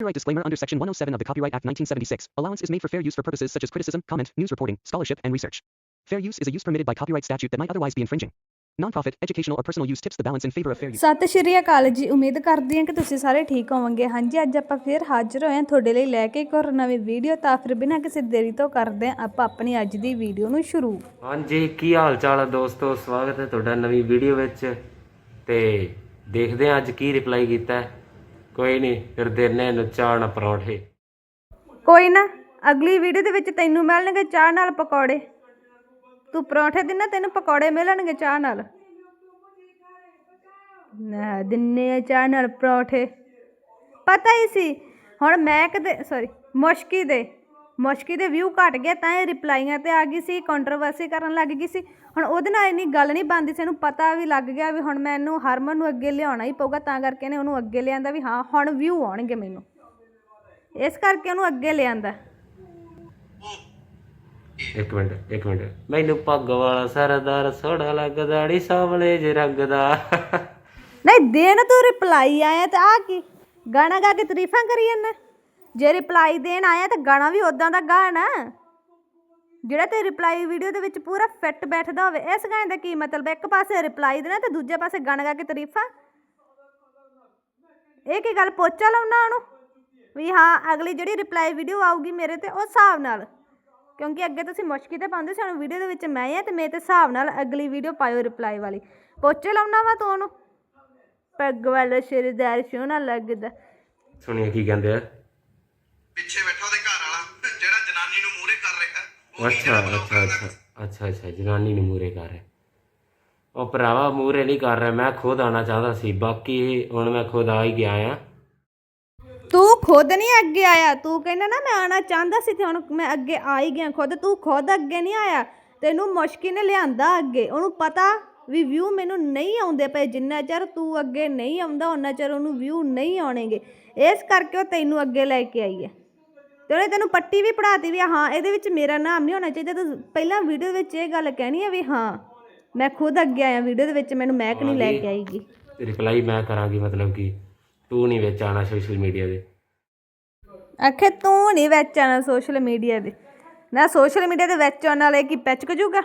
Copyright disclaimer under Section 107 of the Copyright Act 1976. Allowance is made for fair use for purposes such as criticism, comment, news reporting, scholarship, and research. Fair use is a use permitted by copyright statute that might otherwise be infringing. Nonprofit, educational, or personal use tips the balance in favor of fair use. ਸਤਿ ਸ਼੍ਰੀ ਅਕਾਲ ਜੀ ਉਮੀਦ ਕਰਦੀ ਹਾਂ ਕਿ ਤੁਸੀਂ ਸਾਰੇ ਠੀਕ ਹੋਵੋਗੇ ਹਾਂਜੀ ਅੱਜ ਆਪਾਂ ਫਿਰ ਹਾਜ਼ਰ ਹੋਏ ਹਾਂ ਤੁਹਾਡੇ ਲਈ ਲੈ ਕੇ ਇੱਕ ਹੋਰ ਨਵੀਂ ਵੀਡੀਓ ਤਾਂ ਫਿਰ ਬਿਨਾਂ ਕਿਸੇ ਦੇਰੀ ਤੋਂ ਕਰਦੇ ਹਾਂ ਆਪਾਂ ਆਪਣੀ ਅੱਜ ਦੀ ਵੀਡੀਓ ਨੂੰ ਸ਼ੁਰੂ ਹਾਂਜੀ ਕੀ ਹਾਲ ਚਾਲ ਹੈ ਦੋਸਤੋ ਸਵਾਗਤ ਹੈ ਤੁਹਾਡਾ ਨਵੀਂ ਵੀਡੀਓ ਵਿੱਚ ਤੇ ਦੇਖਦੇ ਹਾਂ ਅੱਜ ਕੀ ਰਿਪਲਾਈ ਕੀਤਾ ਹੈ। ਕੋਈ ਨਹੀਂ ਫਿਰ ਦੇਨੇ ਇਹਨੂੰ ਚਾਹ ਨਾਲ ਪਰੌਂਠੇ। ਕੋਈ ਨਾ, ਅਗਲੀ ਵੀਡੀਓ ਦੇ ਵਿੱਚ ਤੈਨੂੰ ਮਿਲਣਗੇ ਚਾਹ ਨਾਲ ਪਕੌੜੇ। ਤੂੰ ਪਰੌਂਠੇ ਦਿਨਾ, ਤੈਨੂੰ ਪਕੌੜੇ ਮਿਲਣਗੇ ਚਾਹ ਨਾਲ। ਨਾ, ਦਿਨੇ ਆ ਚਾਹ ਨਾਲ ਪਰੌਂਠੇ। ਪਤਾ ਹੀ ਸੀ, ਹੁਣ ਮੈਂ ਕਦੇ ਸੌਰੀ ਮੁਸ਼ਕੀ ਦੇ ਮੁਸ਼ਕੀ ਦੇ ਵਿਊ ਘਟ ਗਏ, ਤਾਂ ਇਹ ਰਿਪਲਾਈਆਂ ਤੇ ਆ ਗਈ ਸੀ ਕੰਟਰੋਵਰਸੀ ਕਰਨ ਲੱਗ ਗਈ ਸੀ। ਹੁਣ ਉਹਦੇ ਨਾਲ ਇੰਨੀ ਗੱਲ ਨਹੀਂ ਬਣਦੀ ਸੀ ਇਹਨੂੰ ਪਤਾ ਵੀ ਲੱਗ ਗਿਆ ਵੀ ਹੁਣ ਮੈਨੂੰ ਹਰਮਨ ਨੂੰ ਅੱਗੇ ਲਿਆਉਣਾ ਹੀ ਪਊਗਾ ਤਾਂ ਕਰਕੇ ਇਹਨੇ ਉਹਨੂੰ ਅੱਗੇ ਲਿਆਂਦਾ ਵੀ ਹਾਂ ਹੁਣ ਵਿਊ ਆਉਣਗੇ ਮੈਨੂੰ। ਇਸ ਕਰਕੇ ਉਹਨੂੰ ਅੱਗੇ ਲਿਆਂਦਾ। ਇੱਕ ਮਿੰਟ ਇੱਕ ਮਿੰਟ। ਮੈਨੂੰ ਪੱਗ ਵਾਲਾ ਸਰਦਾਰ ਸੋਹਣਾ ਲੱਗਦਾ ਨੀ ਸਾਹਮਣੇ ਜੇ ਰੰਗ ਦਾ ਨਹੀਂ ਦੇਣ ਤੂੰ ਰਿਪਲਾਈ ਆਇਆ ਤੇ ਆ ਕੀ? ਗਾਣਾ ਗਾ ਕੇ ਤਾਰੀਫਾਂ ਕਰੀ ਜਾਂਦਾ। ਜੇ ਰਿਪਲਾਈ ਦੇਣ ਆਇਆ ਤਾਂ ਗਾਣਾ ਵੀ ਉਦਾਂ ਦਾ ਗਾਣਾ। ਜਿਹੜਾ ਤੇ ਰਿਪਲਾਈ ਵੀਡੀਓ ਦੇ ਵਿੱਚ ਪੂਰਾ ਫਿੱਟ ਬੈਠਦਾ ਹੋਵੇ ਇਸ ਗਾਣੇ ਦਾ ਕੀ ਮਤਲਬ ਹੈ? ਇੱਕ ਪਾਸੇ ਰਿਪਲਾਈ ਦੇਣਾ ਤੇ ਦੂਜੇ ਪਾਸੇ ਗਾਣਾ ਗਾ ਕੇ ਤਾਰੀਫਾਂ? ਇਹ ਕੀ ਗੱਲ ਪੋਚਾ ਲਾਉਣਾ ਉਹਨੂੰ? ਵੀ ਹਾਂ ਅਗਲੀ ਜਿਹੜੀ ਰਿਪਲਾਈ ਵੀਡੀਓ ਆਊਗੀ ਮੇਰੇ ਤੇ ਉਸ ਹਿਸਾਬ ਨਾਲ। ਕਿਉਂਕਿ ਅੱਗੇ ਤੁਸੀਂ ਮੁਸ਼ਕੀ ਤੇ ਪਾਉਂਦੇ ਸੀ ਹੁਣ ਵੀਡੀਓ ਦੇ ਵਿੱਚ ਮੈਂ ਆ ਤੇ ਮੇਰੇ ਤੇ ਹਿਸਾਬ ਨਾਲ ਅਗਲੀ ਵੀਡੀਓ ਪਾਇਓ ਰਿਪਲਾਈ ਵਾਲੀ। ਪੋਚੇ ਲਾਉਣਾ ਵਾ ਤੂੰ ਉਹਨੂੰ? ਪੱਗ ਵਾਲਾ ਸ਼ੇਰਦਾਰ ਸੋਹਣਾ ਲੱਗਦਾ। ਸੁਣੀਏ ਕੀ ਕਹਿੰਦੇ ਆ? ਪਿੱਛੇ ਬੈਠਾ ਉਹਦੇ ਘਰ ਵਾਲਾ ਜਿਹੜਾ ਜਨਾਨੀ ਨੂੰ ਮੂਹਰੇ ਕਰ ਰਿਹਾ ਉਹ ਵੀ ਅੱਛਾ ਅੱਛਾ ਅੱਛਾ। ਅੱਛਾ ਅੱਛਾ ਜਨਾਨੀ ਨੂੰ ਮੂਰੇ ਕਰ ਰਿਹਾ। ਉਹ ਭਰਾਵਾ ਮੂਰੇ ਨਹੀਂ ਕਰ ਰਿਹਾ ਮੈਂ ਖੁਦ ਆਣਾ ਚਾਹਦਾ ਸੀ। ਬਾਕੀ ਹੁਣ ਮੈਂ ਖੁਦ ਆ ਹੀ ਗਿਆ ਆ। ਤੂੰ ਖੁਦ ਨਹੀਂ ਅੱਗੇ ਆਇਆ। ਤੂੰ ਕਹਿੰਦਾ ਨਾ ਮੈਂ ਆਣਾ ਚਾਹੁੰਦਾ ਸੀ ਤੇ ਹੁਣ ਮੈਂ ਅੱਗੇ ਆ ਹੀ ਗਿਆ ਖੁਦ। ਤੂੰ ਖੁਦ ਅੱਗੇ ਨਹੀਂ ਆਇਆ। ਤੈਨੂੰ ਮੁਸ਼ਕਿਲ ਨੇ ਲਿਆਂਦਾ ਅੱਗੇ। ਉਹਨੂੰ ਪਤਾ ਵੀ ਵਿਊ ਮੈਨੂੰ ਨਹੀਂ ਆਉਂਦੇ ਪਏ। ਜਿੰਨਾ ਚਿਰ ਤੂੰ ਅੱਗੇ ਨਹੀਂ ਆਉਂਦਾ ਉਹਨਾਂ ਚਿਰ ਉਹਨੂੰ ਵਿਊ ਨਹੀਂ ਆਉਣਗੇ। ਇਸ ਕਰਕੇ ਉਹ ਤੈਨੂੰ ਅੱਗੇ ਲੈ ਕੇ ਆਈ ਹੈ ਤੇ ਉਹਨੇ ਤੈਨੂੰ ਪੱਟੀ ਵੀ ਪੜਾਤੀ ਵੀ ਹਾਂ ਇਹਦੇ ਵਿੱਚ ਮੇਰਾ ਨਾਮ ਨਹੀਂ ਹੋਣਾ ਚਾਹੀਦਾ ਤੂੰ ਪਹਿਲਾਂ ਵੀਡੀਓ ਵਿੱਚ ਇਹ ਗੱਲ ਕਹਿਣੀ ਹੈ ਵੀ ਹਾਂ ਮੈਂ ਖੁਦ ਅੱਗੇ ਆਇਆ ਵੀਡੀਓ ਦੇ ਵਿੱਚ ਮੈਨੂੰ ਮਹਿਕ ਨਹੀਂ ਲੈ ਕੇ ਆਈਗੀ? ਰਿਪਲਾਈ ਮੈਂ ਕਰਾਂਗੀ ਮਤਲਬ ਕਿ ਤੂੰ ਨਹੀਂ ਵਿੱਚ ਆਣਾ ਸੋਸ਼ਲ ਮੀਡੀਆ ਦੇ। ਆਖੇ ਤੂੰ ਨਹੀਂ ਵਿੱਚ ਆਣਾ ਸੋਸ਼ਲ ਮੀਡੀਆ ਦੇ। ਨਾ ਸੋਸ਼ਲ ਮੀਡੀਆ ਦੇ ਵਿੱਚ ਆਉਣ ਵਾਲੇ ਕੀ ਪੈਚਕ ਜੂਗਾ?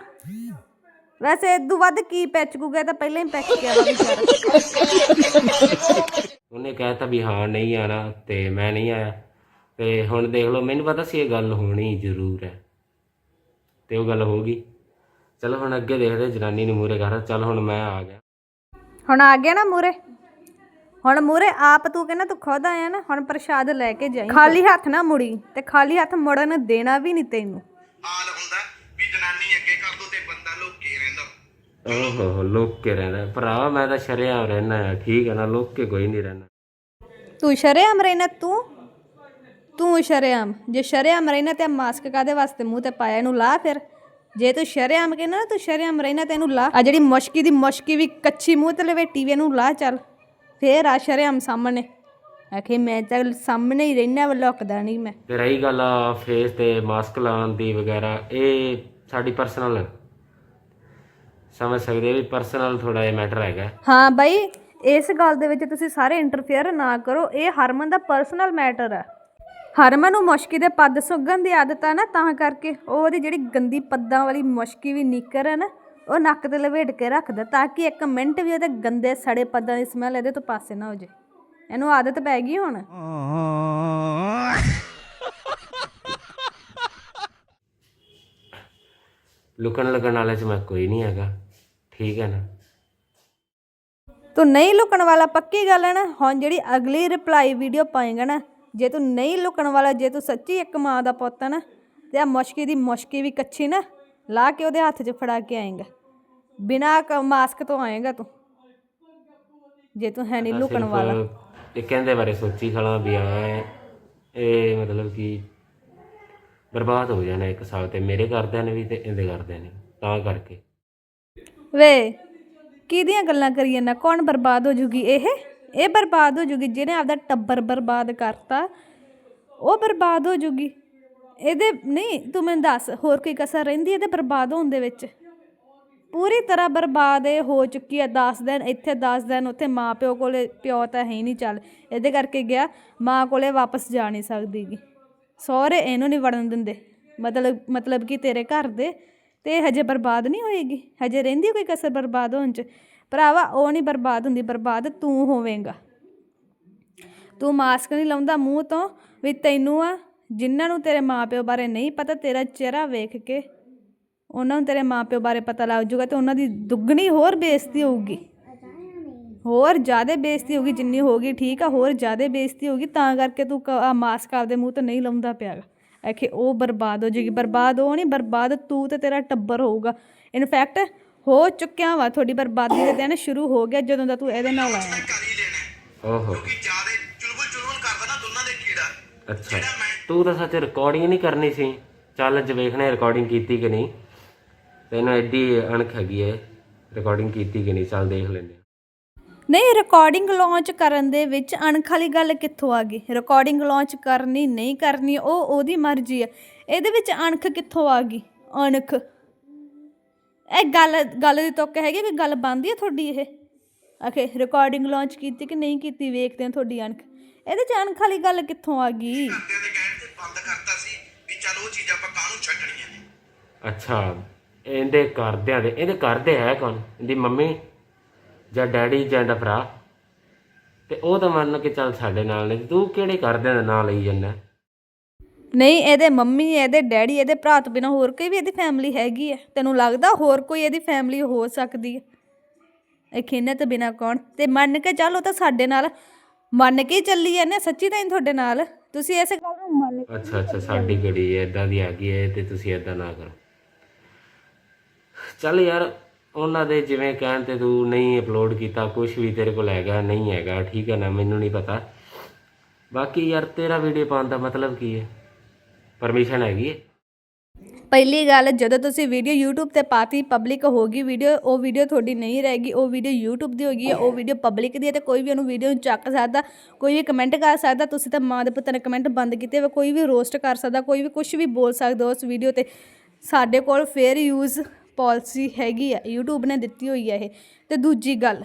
ਵੈਸੇ ਇਦੋਂ ਵੱਧ ਕੀ ਪੈਚਕੂਗਾ ਤਾਂ ਪਹਿਲਾਂ ਹੀ ਪੈਚ ਗਿਆ ਵਾ ਵਿਚਾਰਾ। ਉਹਨੇ ਕਹਿਤਾ ਵੀ ਹਾਂ ਨਹੀਂ ਆਣਾ ਤੇ ਮੈਂ ਨਹੀਂ ਆਇਆ। ਤੇ ਹੁਣ ਦੇਖ ਲਓ ਮੈਨੂੰ ਪਤਾ ਸੀ ਇਹ ਗੱਲ ਹੋਣੀ ਜ਼ਰੂਰ ਹੈ। ਤੇ ਉਹ ਗੱਲ ਹੋ ਗਈ। ਚਲੋ ਹੁਣ ਅੱਗੇ ਦੇਖਦੇ ਜਨਾਨੀ ਨੂੰ ਮੂਰੇ ਕਰ ਚੱਲ ਹੁਣ ਮੈਂ ਆ ਗਿਆ। ਹੁਣ ਆ ਗਿਆ ਨਾ ਮੂਰੇ ਹੁਣ ਮੂਰੇ ਆਪ ਤੂੰ ਕਹਿੰਦਾ ਤੂੰ ਖੁਦ ਆਇਆ ਨਾ ਹੁਣ ਪ੍ਰਸ਼ਾਦ ਲੈ ਕੇ ਜਾਈਂ। ਖਾਲੀ ਹੱਥ ਨਾ ਮੁੜੀ ਤੇ ਖਾਲੀ ਹੱਥ ਮੁੜਨ ਦੇਣਾ ਵੀ ਨਹੀਂ ਤੈਨੂੰ। ਹਾਲ ਹੁੰਦਾ ਵੀ ਜਨਾਨੀ ਅੱਗੇ ਕਰ ਦੋ ਤੇ ਬੰਦਾ ਲੁੱਕੇ ਰਹਿੰਦਾ। ਓਹੋ ਲੋਕ ਕੇ ਰਹਿਣਾ ਭਰਾ ਮੈਂ ਤਾਂ ਸ਼ਰਿਆਮ ਰਹਿਣਾ ਆ। ਠੀਕ ਹੈ ਨਾ ਲੋਕ ਕੋਈ ਨਹੀਂ ਰਹਿਣਾ ਤੂੰ ਸ਼ਰੇਆਮ ਰਹਿਣਾ ਤੂੰ? ਤੂੰ ਸ਼ਰੇਆਮ ਜੇ ਸ਼ਰੇਆਮ ਰਹਿਣਾ ਤੇ ਮਾਸਕ ਕਾਦੇ ਵਾਸਤੇ? ਮੂੰਹ ਤੇ ਪਾਇਆ ਇਹਨੂੰ ਲਾ ਫਿਰ। ਜੇ ਤੂੰ ਸ਼ਰੇਆਮ ਕਹਿਣਾ ਨਾ ਤੂੰ ਸ਼ਰੇਆਮ ਰਹਿਣਾ ਤੇ ਇਹਨੂੰ ਲਾ। ਆ ਜਿਹੜੀ ਮੁਸ਼ਕੀ ਦੀ ਮੁਸ਼ਕੀ ਵੀ ਕੱਚੀ ਮੂੰਹ ਤੇ ਲਵੇਟੀ ਵੀ ਇਹਨੂੰ ਲਾ ਚੱਲ। ਫੇਰ ਆ ਸ਼ਰੇਆਮ ਸਾਹਮਣੇ। ਆਖੇ ਮੈਂ ਤਾਂ ਸਾਹਮਣੇ ਹੀ ਰਹਿਣਾ ਵਾ ਲੁਕਦਾ ਨਹੀਂ ਮੈਂ। ਤੇ ਰਹੀ ਗੱਲ ਆ ਫੇਸ ਤੇ ਮਾਸਕ ਲਾਉਣ ਦੀ ਵਗੈਰਾ ਇਹ ਸਾਡੀ ਪਰਸਨਲ ਸਮਝ ਸਕਦੇ ਹੋ ਵੀ ਪਰਸਨਲ ਥੋੜਾ ਜਿਹਾ ਮੈਟਰ ਹੈਗਾ। ਹਾਂ ਬਾਈ ਇਸ ਗੱਲ ਦੇ ਵਿੱਚ ਤੁਸੀਂ ਸਾਰੇ ਇੰਟਰਫੇਅਰ ਨਾ ਕਰੋ। ਇਹ ਹਰਮਨ ਦਾ ਪਰਸਨਲ ਮੈਟਰ ਹੈ ਹਰਮਨ ਨੂੰ ਮੁਸ਼ਕੀ ਦੇ ਪੱਦ ਸੁੱਗਣ ਦੀ ਆਦਤ ਆ ਨਾ ਤਾਂ ਕਰਕੇ ਉਹ ਉਹਦੀ ਜਿਹੜੀ ਗੰਦੀ ਪੱਦਾਂ ਵਾਲੀ ਮੁਸ਼ਕੀ ਵੀ ਨਿਕਰ ਹੈ ਨਾ ਉਹ ਨੱਕ ਤੇ ਲਵੇਟ ਕੇ ਰੱਖਦਾ ਤਾਂ ਕਿ ਇੱਕ ਮਿੰਟ ਵੀ ਉਹਦੇ ਗੰਦੇ ਸੜੇ ਪੱਦਾਂ ਦੀ ਸਮੈਲ ਇਹਦੇ ਤੋਂ ਪਾਸੇ ਨਾ ਹੋ ਜੇ ਇਹਨੂੰ ਆਦਤ ਪੈ ਗਈ ਹੁਣ? ਲੁਕਣ ਲੱਗਣ ਵਾਲੇ ਚ ਮੈਂ ਕੋਈ ਨਹੀਂ ਹੈਗਾ ਠੀਕ ਹੈ ਨਾ? ਤੂੰ ਨਹੀਂ ਲੁਕਣ ਵਾਲਾ ਪੱਕੀ ਗੱਲ ਹੈ ਨਾ ਹੁਣ ਜਿਹੜੀ ਅਗਲੀ ਰਿਪਲਾਈ ਵੀਡੀਓ ਪਾਏਗਾ ਨਾ ਜੇ ਤੂੰ ਨਹੀਂ ਲੁਕਣ ਵਾਲਾ ਜੇ ਤੂੰ ਸੱਚੀ ਇੱਕ ਮਾਂ ਦਾ ਪੁੱਤ ਹੈ ਨਾ ਤੇ ਆ ਮੁਸ਼ਕੀ ਦੀ ਮੁਸ਼ਕੀ ਵੀ ਕੱਚੀ ਨਾ ਲਾ ਕੇ ਉਹਦੇ ਹੱਥ 'ਚ ਫੜਾ ਕੇ ਆਏਗਾ। ਬਿਨਾ ਮਾਸਕ ਤੋਂ ਆਏਗਾ ਤੂੰ ਜੇ ਤੂੰ ਹੈ ਨਹੀਂ ਲੁਕਣ ਵਾਲਾ। ਇਹ ਕਹਿੰਦੇ ਬਾਰੇ ਸੋਚੀ ਖੜਾ ਵੀ ਹਾਂ ਇਹ ਮਤਲਬ ਕਿ ਬਰਬਾਦ ਹੋ ਜਾਣਾ ਇੱਕ ਸਾਲ ਤੇ ਮੇਰੇ ਕਰਦਿਆਂ ਨੇ ਵੀ ਤੇ ਇਹਦੇ ਕਰਦਿਆਂ ਨੇ ਤਾਂ ਕਰਕੇ। ਵੇ ਕਿਹਦੀਆਂ ਗੱਲਾਂ ਕਰੀ ਜਾਂਦਾ? ਕੌਣ ਬਰਬਾਦ ਹੋ ਜੂਗੀ ਇਹ? ਇਹ ਬਰਬਾਦ ਹੋ ਜੂਗੀ, ਜਿਹਨੇ ਆਪਦਾ ਟੱਬਰ ਬਰਬਾਦ ਕਰਤਾ, ਉਹ ਬਰਬਾਦ ਹੋ ਜੂਗੀ। ਇਹਦੇ, ਨਹੀਂ, ਤੂੰ ਮੈਨੂੰ ਦੱਸ, ਹੋਰ ਕੋਈ ਕਸਰ ਰਹਿੰਦੀ ਇਹਦੇ ਬਰਬਾਦ ਹੋਣ ਦੇ ਵਿੱਚ? ਪੂਰੀ ਤਰ੍ਹਾਂ ਬਰਬਾਦ ਇਹ ਹੋ ਚੁੱਕੀ ਹੈ 10 ਦਿਨ, ਇੱਥੇ 10 ਦਿਨ, ਉੱਥੇ ਮਾਂ ਪਿਓ ਕੋਲੇ ਪਿਓ ਤਾਂ ਹੈ ਹੀ ਨਹੀਂ, ਚੱਲ, ਇਹਦੇ ਕਰਕੇ ਗਿਆ, ਮਾਂ ਕੋਲੇ ਵਾਪਸ ਜਾ ਨਹੀਂ ਸਕਦੀਗੀ ਸਹੁਰੇ ਇਹਨੂੰ ਨਹੀਂ ਵੜਨ ਦਿੰਦੇ, ਮਤਲਬ ਮਤਲਬ ਕਿ ਤੇਰੇ ਘਰ ਦੇ, ਤੇ ਹਜੇ ਬਰਬਾਦ ਨਹੀਂ ਹੋਏਗੀ? ਹਜੇ ਰਹਿੰਦੀ ਕੋਈ ਕਸਰ ਬਰਬਾਦ ਹੋਣ ਚ? ਭਰਾਵਾ, ਉਹ ਨਹੀਂ ਬਰਬਾਦ ਹੁੰਦੀ, ਬਰਬਾਦ ਤੂੰ ਹੋਵੇਂਗਾ। ਤੂੰ ਮਾਸਕ ਨਹੀਂ ਲਾਉਂਦਾ ਮੂੰਹ ਤੋਂ, ਵੀ ਤੈਨੂੰ ਆ, ਜਿਨ੍ਹਾਂ ਨੂੰ ਤੇਰੇ ਮਾਪਿਓ ਬਾਰੇ ਨਹੀਂ ਪਤਾ, ਤੇਰਾ ਚਿਹਰਾ ਵੇਖ ਕੇ ਉਹਨਾਂ ਨੂੰ ਤੇਰੇ ਮਾਪਿਓ ਬਾਰੇ ਪਤਾ ਲੱਗ ਜੂਗਾ ਤੇ ਉਹਨਾਂ ਦੀ ਦੁੱਗਣੀ ਹੋਰ ਬੇਇੱਜ਼ਤੀ ਹੋਊਗੀ। ਹੋਰ ਜ਼ਿਆਦਾ ਬੇਇੱਜ਼ਤੀ ਹੋਊਗੀ, ਜਿੰਨੀ ਹੋਗੀ ਠੀਕ ਆ, ਹੋਰ ਜ਼ਿਆਦਾ ਬੇਇੱਜ਼ਤੀ ਹੋਊਗੀ, ਤਾਂ ਕਰਕੇ ਤੂੰ ਕ- ਮਾਸਕ ਆਪਦੇ ਮੂੰਹ ਤੇ ਨਹੀਂ ਲਾਉਂਦਾ ਪਿਆਗਾ। ਆਖੇ ਉਹ ਬਰਬਾਦ ਹੋ ਜਾਏਗੀ। ਬਰਬਾਦ ਉਹ ਨਹੀਂ, ਬਰਬਾਦ ਤੂੰ ਤੇ ਤੇਰਾ ਟੱਬਰ ਹੋਊਗਾ। ਇਨਫੈਕਟ ਹੋ ਚੁੱਕਿਆ ਵਾ ਤੁਹਾਡੀ ਬਰਬਾਦੀ ਦੇ ਦਿਨ ਸ਼ੁਰੂ ਹੋ ਗਿਆ ਜਦੋਂ ਦਾ ਤੂੰ ਇਹਦੇ ਨਾਲ ਆਇਆ। ਕਰ ਹੀ ਲੈਣਾ ਹੈ। ਓਹੋ। ਕਿਉਂਕਿ ਜਿਆਦੇ ਚੁਲਬੁਲ ਚੁਲਬੁਲ ਕਰਦਾ ਨਾ ਦੋਨਾਂ ਦੇ ਕੀੜਾ। ਅੱਛਾ। ਤੂੰ ਤਾਂ ਸੱਚ ਰਿਕਾਰਡਿੰਗ ਨਹੀਂ ਕਰਨੀ ਸੀ। ਚੱਲ ਅੱਜ ਵੇਖਣਾ ਰਿਕਾਰਡਿੰਗ ਕੀਤੀ ਕਿ ਨਹੀਂ। ਤੈਨੂੰ ਐਡੀ ਅਣਖ ਹੈਗੀ ਹੈ ਰਿਕਾਰਡਿੰਗ ਕੀਤੀ ਕਿ ਨਹੀਂ ਚੱਲ ਦੇਖ ਲੈਂਦੇ ਹਾਂ। ਨਹੀਂ ਰਿਕਾਰਡਿੰਗ ਲਾਂਚ ਕਰਨ ਦੇ ਵਿੱਚ ਅਣਖ ਵਾਲੀ ਗੱਲ ਕਿੱਥੋਂ ਆ ਗਈ? ਰਿਕਾਰਡਿੰਗ ਲਾਂਚ ਕਰਨੀ ਨਹੀਂ ਕਰਨੀ ਉਹ ਉਹਦੀ ਮਰਜ਼ੀ ਆ ਇਹਦੇ ਵਿੱਚ ਅਣਖ ਕਿੱਥੋਂ ਆ ਗਈ? ਅਣਖ। ਇਹ ਗੱਲ ਗੱਲ ਦੀ ਤੁੱਕ ਹੈਗੀ ਕਿ ਗੱਲ ਬੰਦੀ ਹੈ ਤੁਹਾਡੀ ਇਹ? ਆਖੇ ਰਿਕਾਰਡਿੰਗ ਲਾਂਚ ਕੀਤੀ ਕਿ ਨਹੀਂ ਕੀਤੀ ਵੇਖਦੇ ਹਾਂ ਤੁਹਾਡੀ ਅਣਖ। ਇਹਦੇ ਚ ਅਣਖ ਵਾਲੀ ਗੱਲ ਕਿੱਥੋਂ ਆ ਗਈ? ਘਰਦਿਆਂ ਦੇ ਕਹਿਣ ਤੇ ਬੰਦ ਕਰਤਾ ਸੀ ਵੀ ਚੱਲ ਉਹ ਚੀਜ਼ਾਂ ਆਪਾਂ ਕਾਹਨੂੰ ਛੱਡਣੀਆਂ ਨੇ ਅੱਛਾ ਇਹਦੇ ਘਰਦਿਆਂ ਦੇ ਇਹਦੇ ਘਰਦੇ ਹੈ ਕੌਣ? ਇਹਦੀ ਮੰਮੀ ਜਾਂ ਡੈਡੀ ਜਾਂ ਦਾ ਭਰਾ? ਤੇ ਉਹ ਤਾਂ ਮੰਨ ਕੇ ਚੱਲ ਸਾਡੇ ਨਾਲ ਨੇ ਤੂੰ ਕਿਹੜੇ ਘਰਦਿਆਂ ਦਾ ਨਾਂ ਲਈ ਜਾਂਦਾ? ਨਹੀਂ, ਇਹਦੇ ਮੰਮੀ, ਇਹਦੇ ਡੈਡੀ, ਇਹਦੇ ਭਰਾ ਤੋਂ ਬਿਨਾਂ ਹੋਰ ਕੋਈ ਵੀ ਇਹਦੀ ਫੈਮਿਲੀ ਹੈਗੀ ਹੈ। ਤੈਨੂੰ ਲੱਗਦਾ ਹੋਰ ਕੋਈ ਇਹਦੀ ਫੈਮਿਲੀ ਹੋ ਸਕਦੀ ਹੈ? ਇਹ ਖਿੰਨੇ ਤੋਂ ਬਿਨਾਂ ਕੌਣ? ਤੇ ਮੰਨ ਕੇ ਚੱਲ ਉਹ ਤਾਂ ਸਾਡੇ ਨਾਲ ਮੰਨ ਕੇ ਹੀ ਚੱਲੀ ਜਾਂਦੇ ਸੱਚੀ ਤਾਂ ਤੁਹਾਡੇ ਨਾਲ। ਤੁਸੀਂ ਇਸ ਗੱਲ ਨੂੰ ਮੰਨ ਅੱਛਾ ਅੱਛਾ, ਸਾਡੀ ਗੜੀ ਇਦਾਂ ਦੀ ਹੈਗੀ ਹੈ ਤੇ ਤੁਸੀਂ ਇਦਾਂ ਨਾ ਕਰੋ। ਚੱਲ ਯਾਰ, ਉਹਨਾਂ ਦੇ ਜਿਵੇਂ ਕਹਿਣ ਤੇ ਤੂੰ ਨਹੀਂ ਅਪਲੋਡ ਕੀਤਾ ਕੁਝ ਵੀ ਤੇਰੇ ਕੋਲ ਹੈਗਾ, ਨਹੀਂ ਹੈਗਾ, ਠੀਕ ਹੈ ਨਾ, ਮੈਨੂੰ ਨਹੀਂ ਪਤਾ। ਬਾਕੀ ਯਾਰ, ਤੇਰਾ ਵੀਡੀਓ ਪਾਉਣ ਦਾ ਮਤਲਬ ਕੀ ਹੈ? ਪਰਮਿਸ਼ਨ ਹੈਗੀ ਹੈ। ਪਹਿਲੀ ਗੱਲ, ਜਦੋਂ ਤੁਸੀਂ ਵੀਡੀਓ YouTube ਤੇ ਪਾਤੀ ਪਬਲਿਕ ਹੋ ਗਈ ਵੀਡੀਓ ਉਹ ਵੀਡੀਓ ਤੁਹਾਡੀ ਨਹੀਂ ਰਹੇਗੀ ਉਹ ਵੀਡੀਓ YouTube ਦੀ ਹੋ ਗਈ ਹੈ, ਉਹ ਵੀਡੀਓ ਪਬਲਿਕ ਦੀ ਹੈ ਤੇ ਕੋਈ ਵੀ ਉਹਨੂੰ ਵੀਡੀਓ ਨੂੰ ਚੱਕ ਸਕਦਾ, ਕੋਈ ਵੀ ਕਮੈਂਟ ਕਰ ਸਕਦਾ, ਤੁਸੀਂ ਤਾਂ ਮਾਂ ਦੇ ਪੁੱਤ ਨੇ ਕਮੈਂਟ ਬੰਦ ਕੀਤੇ ਹੋਏ, ਕੋਈ ਵੀ ਰੋਸਟ ਕਰ ਸਕਦਾ, ਕੋਈ ਵੀ ਕੁਝ ਵੀ ਬੋਲ ਸਕਦਾ ਉਸ ਵੀਡੀਓ ਤੇ। ਸਾਡੇ ਕੋਲ ਫੇਅਰ ਯੂਜ਼ ਪਾਲਿਸੀ ਹੈਗੀ ਆ YouTube ਨੇ ਦਿੱਤੀ ਹੋਈ ਹੈ ਇਹ। ਤੇ ਦੂਜੀ ਗੱਲ,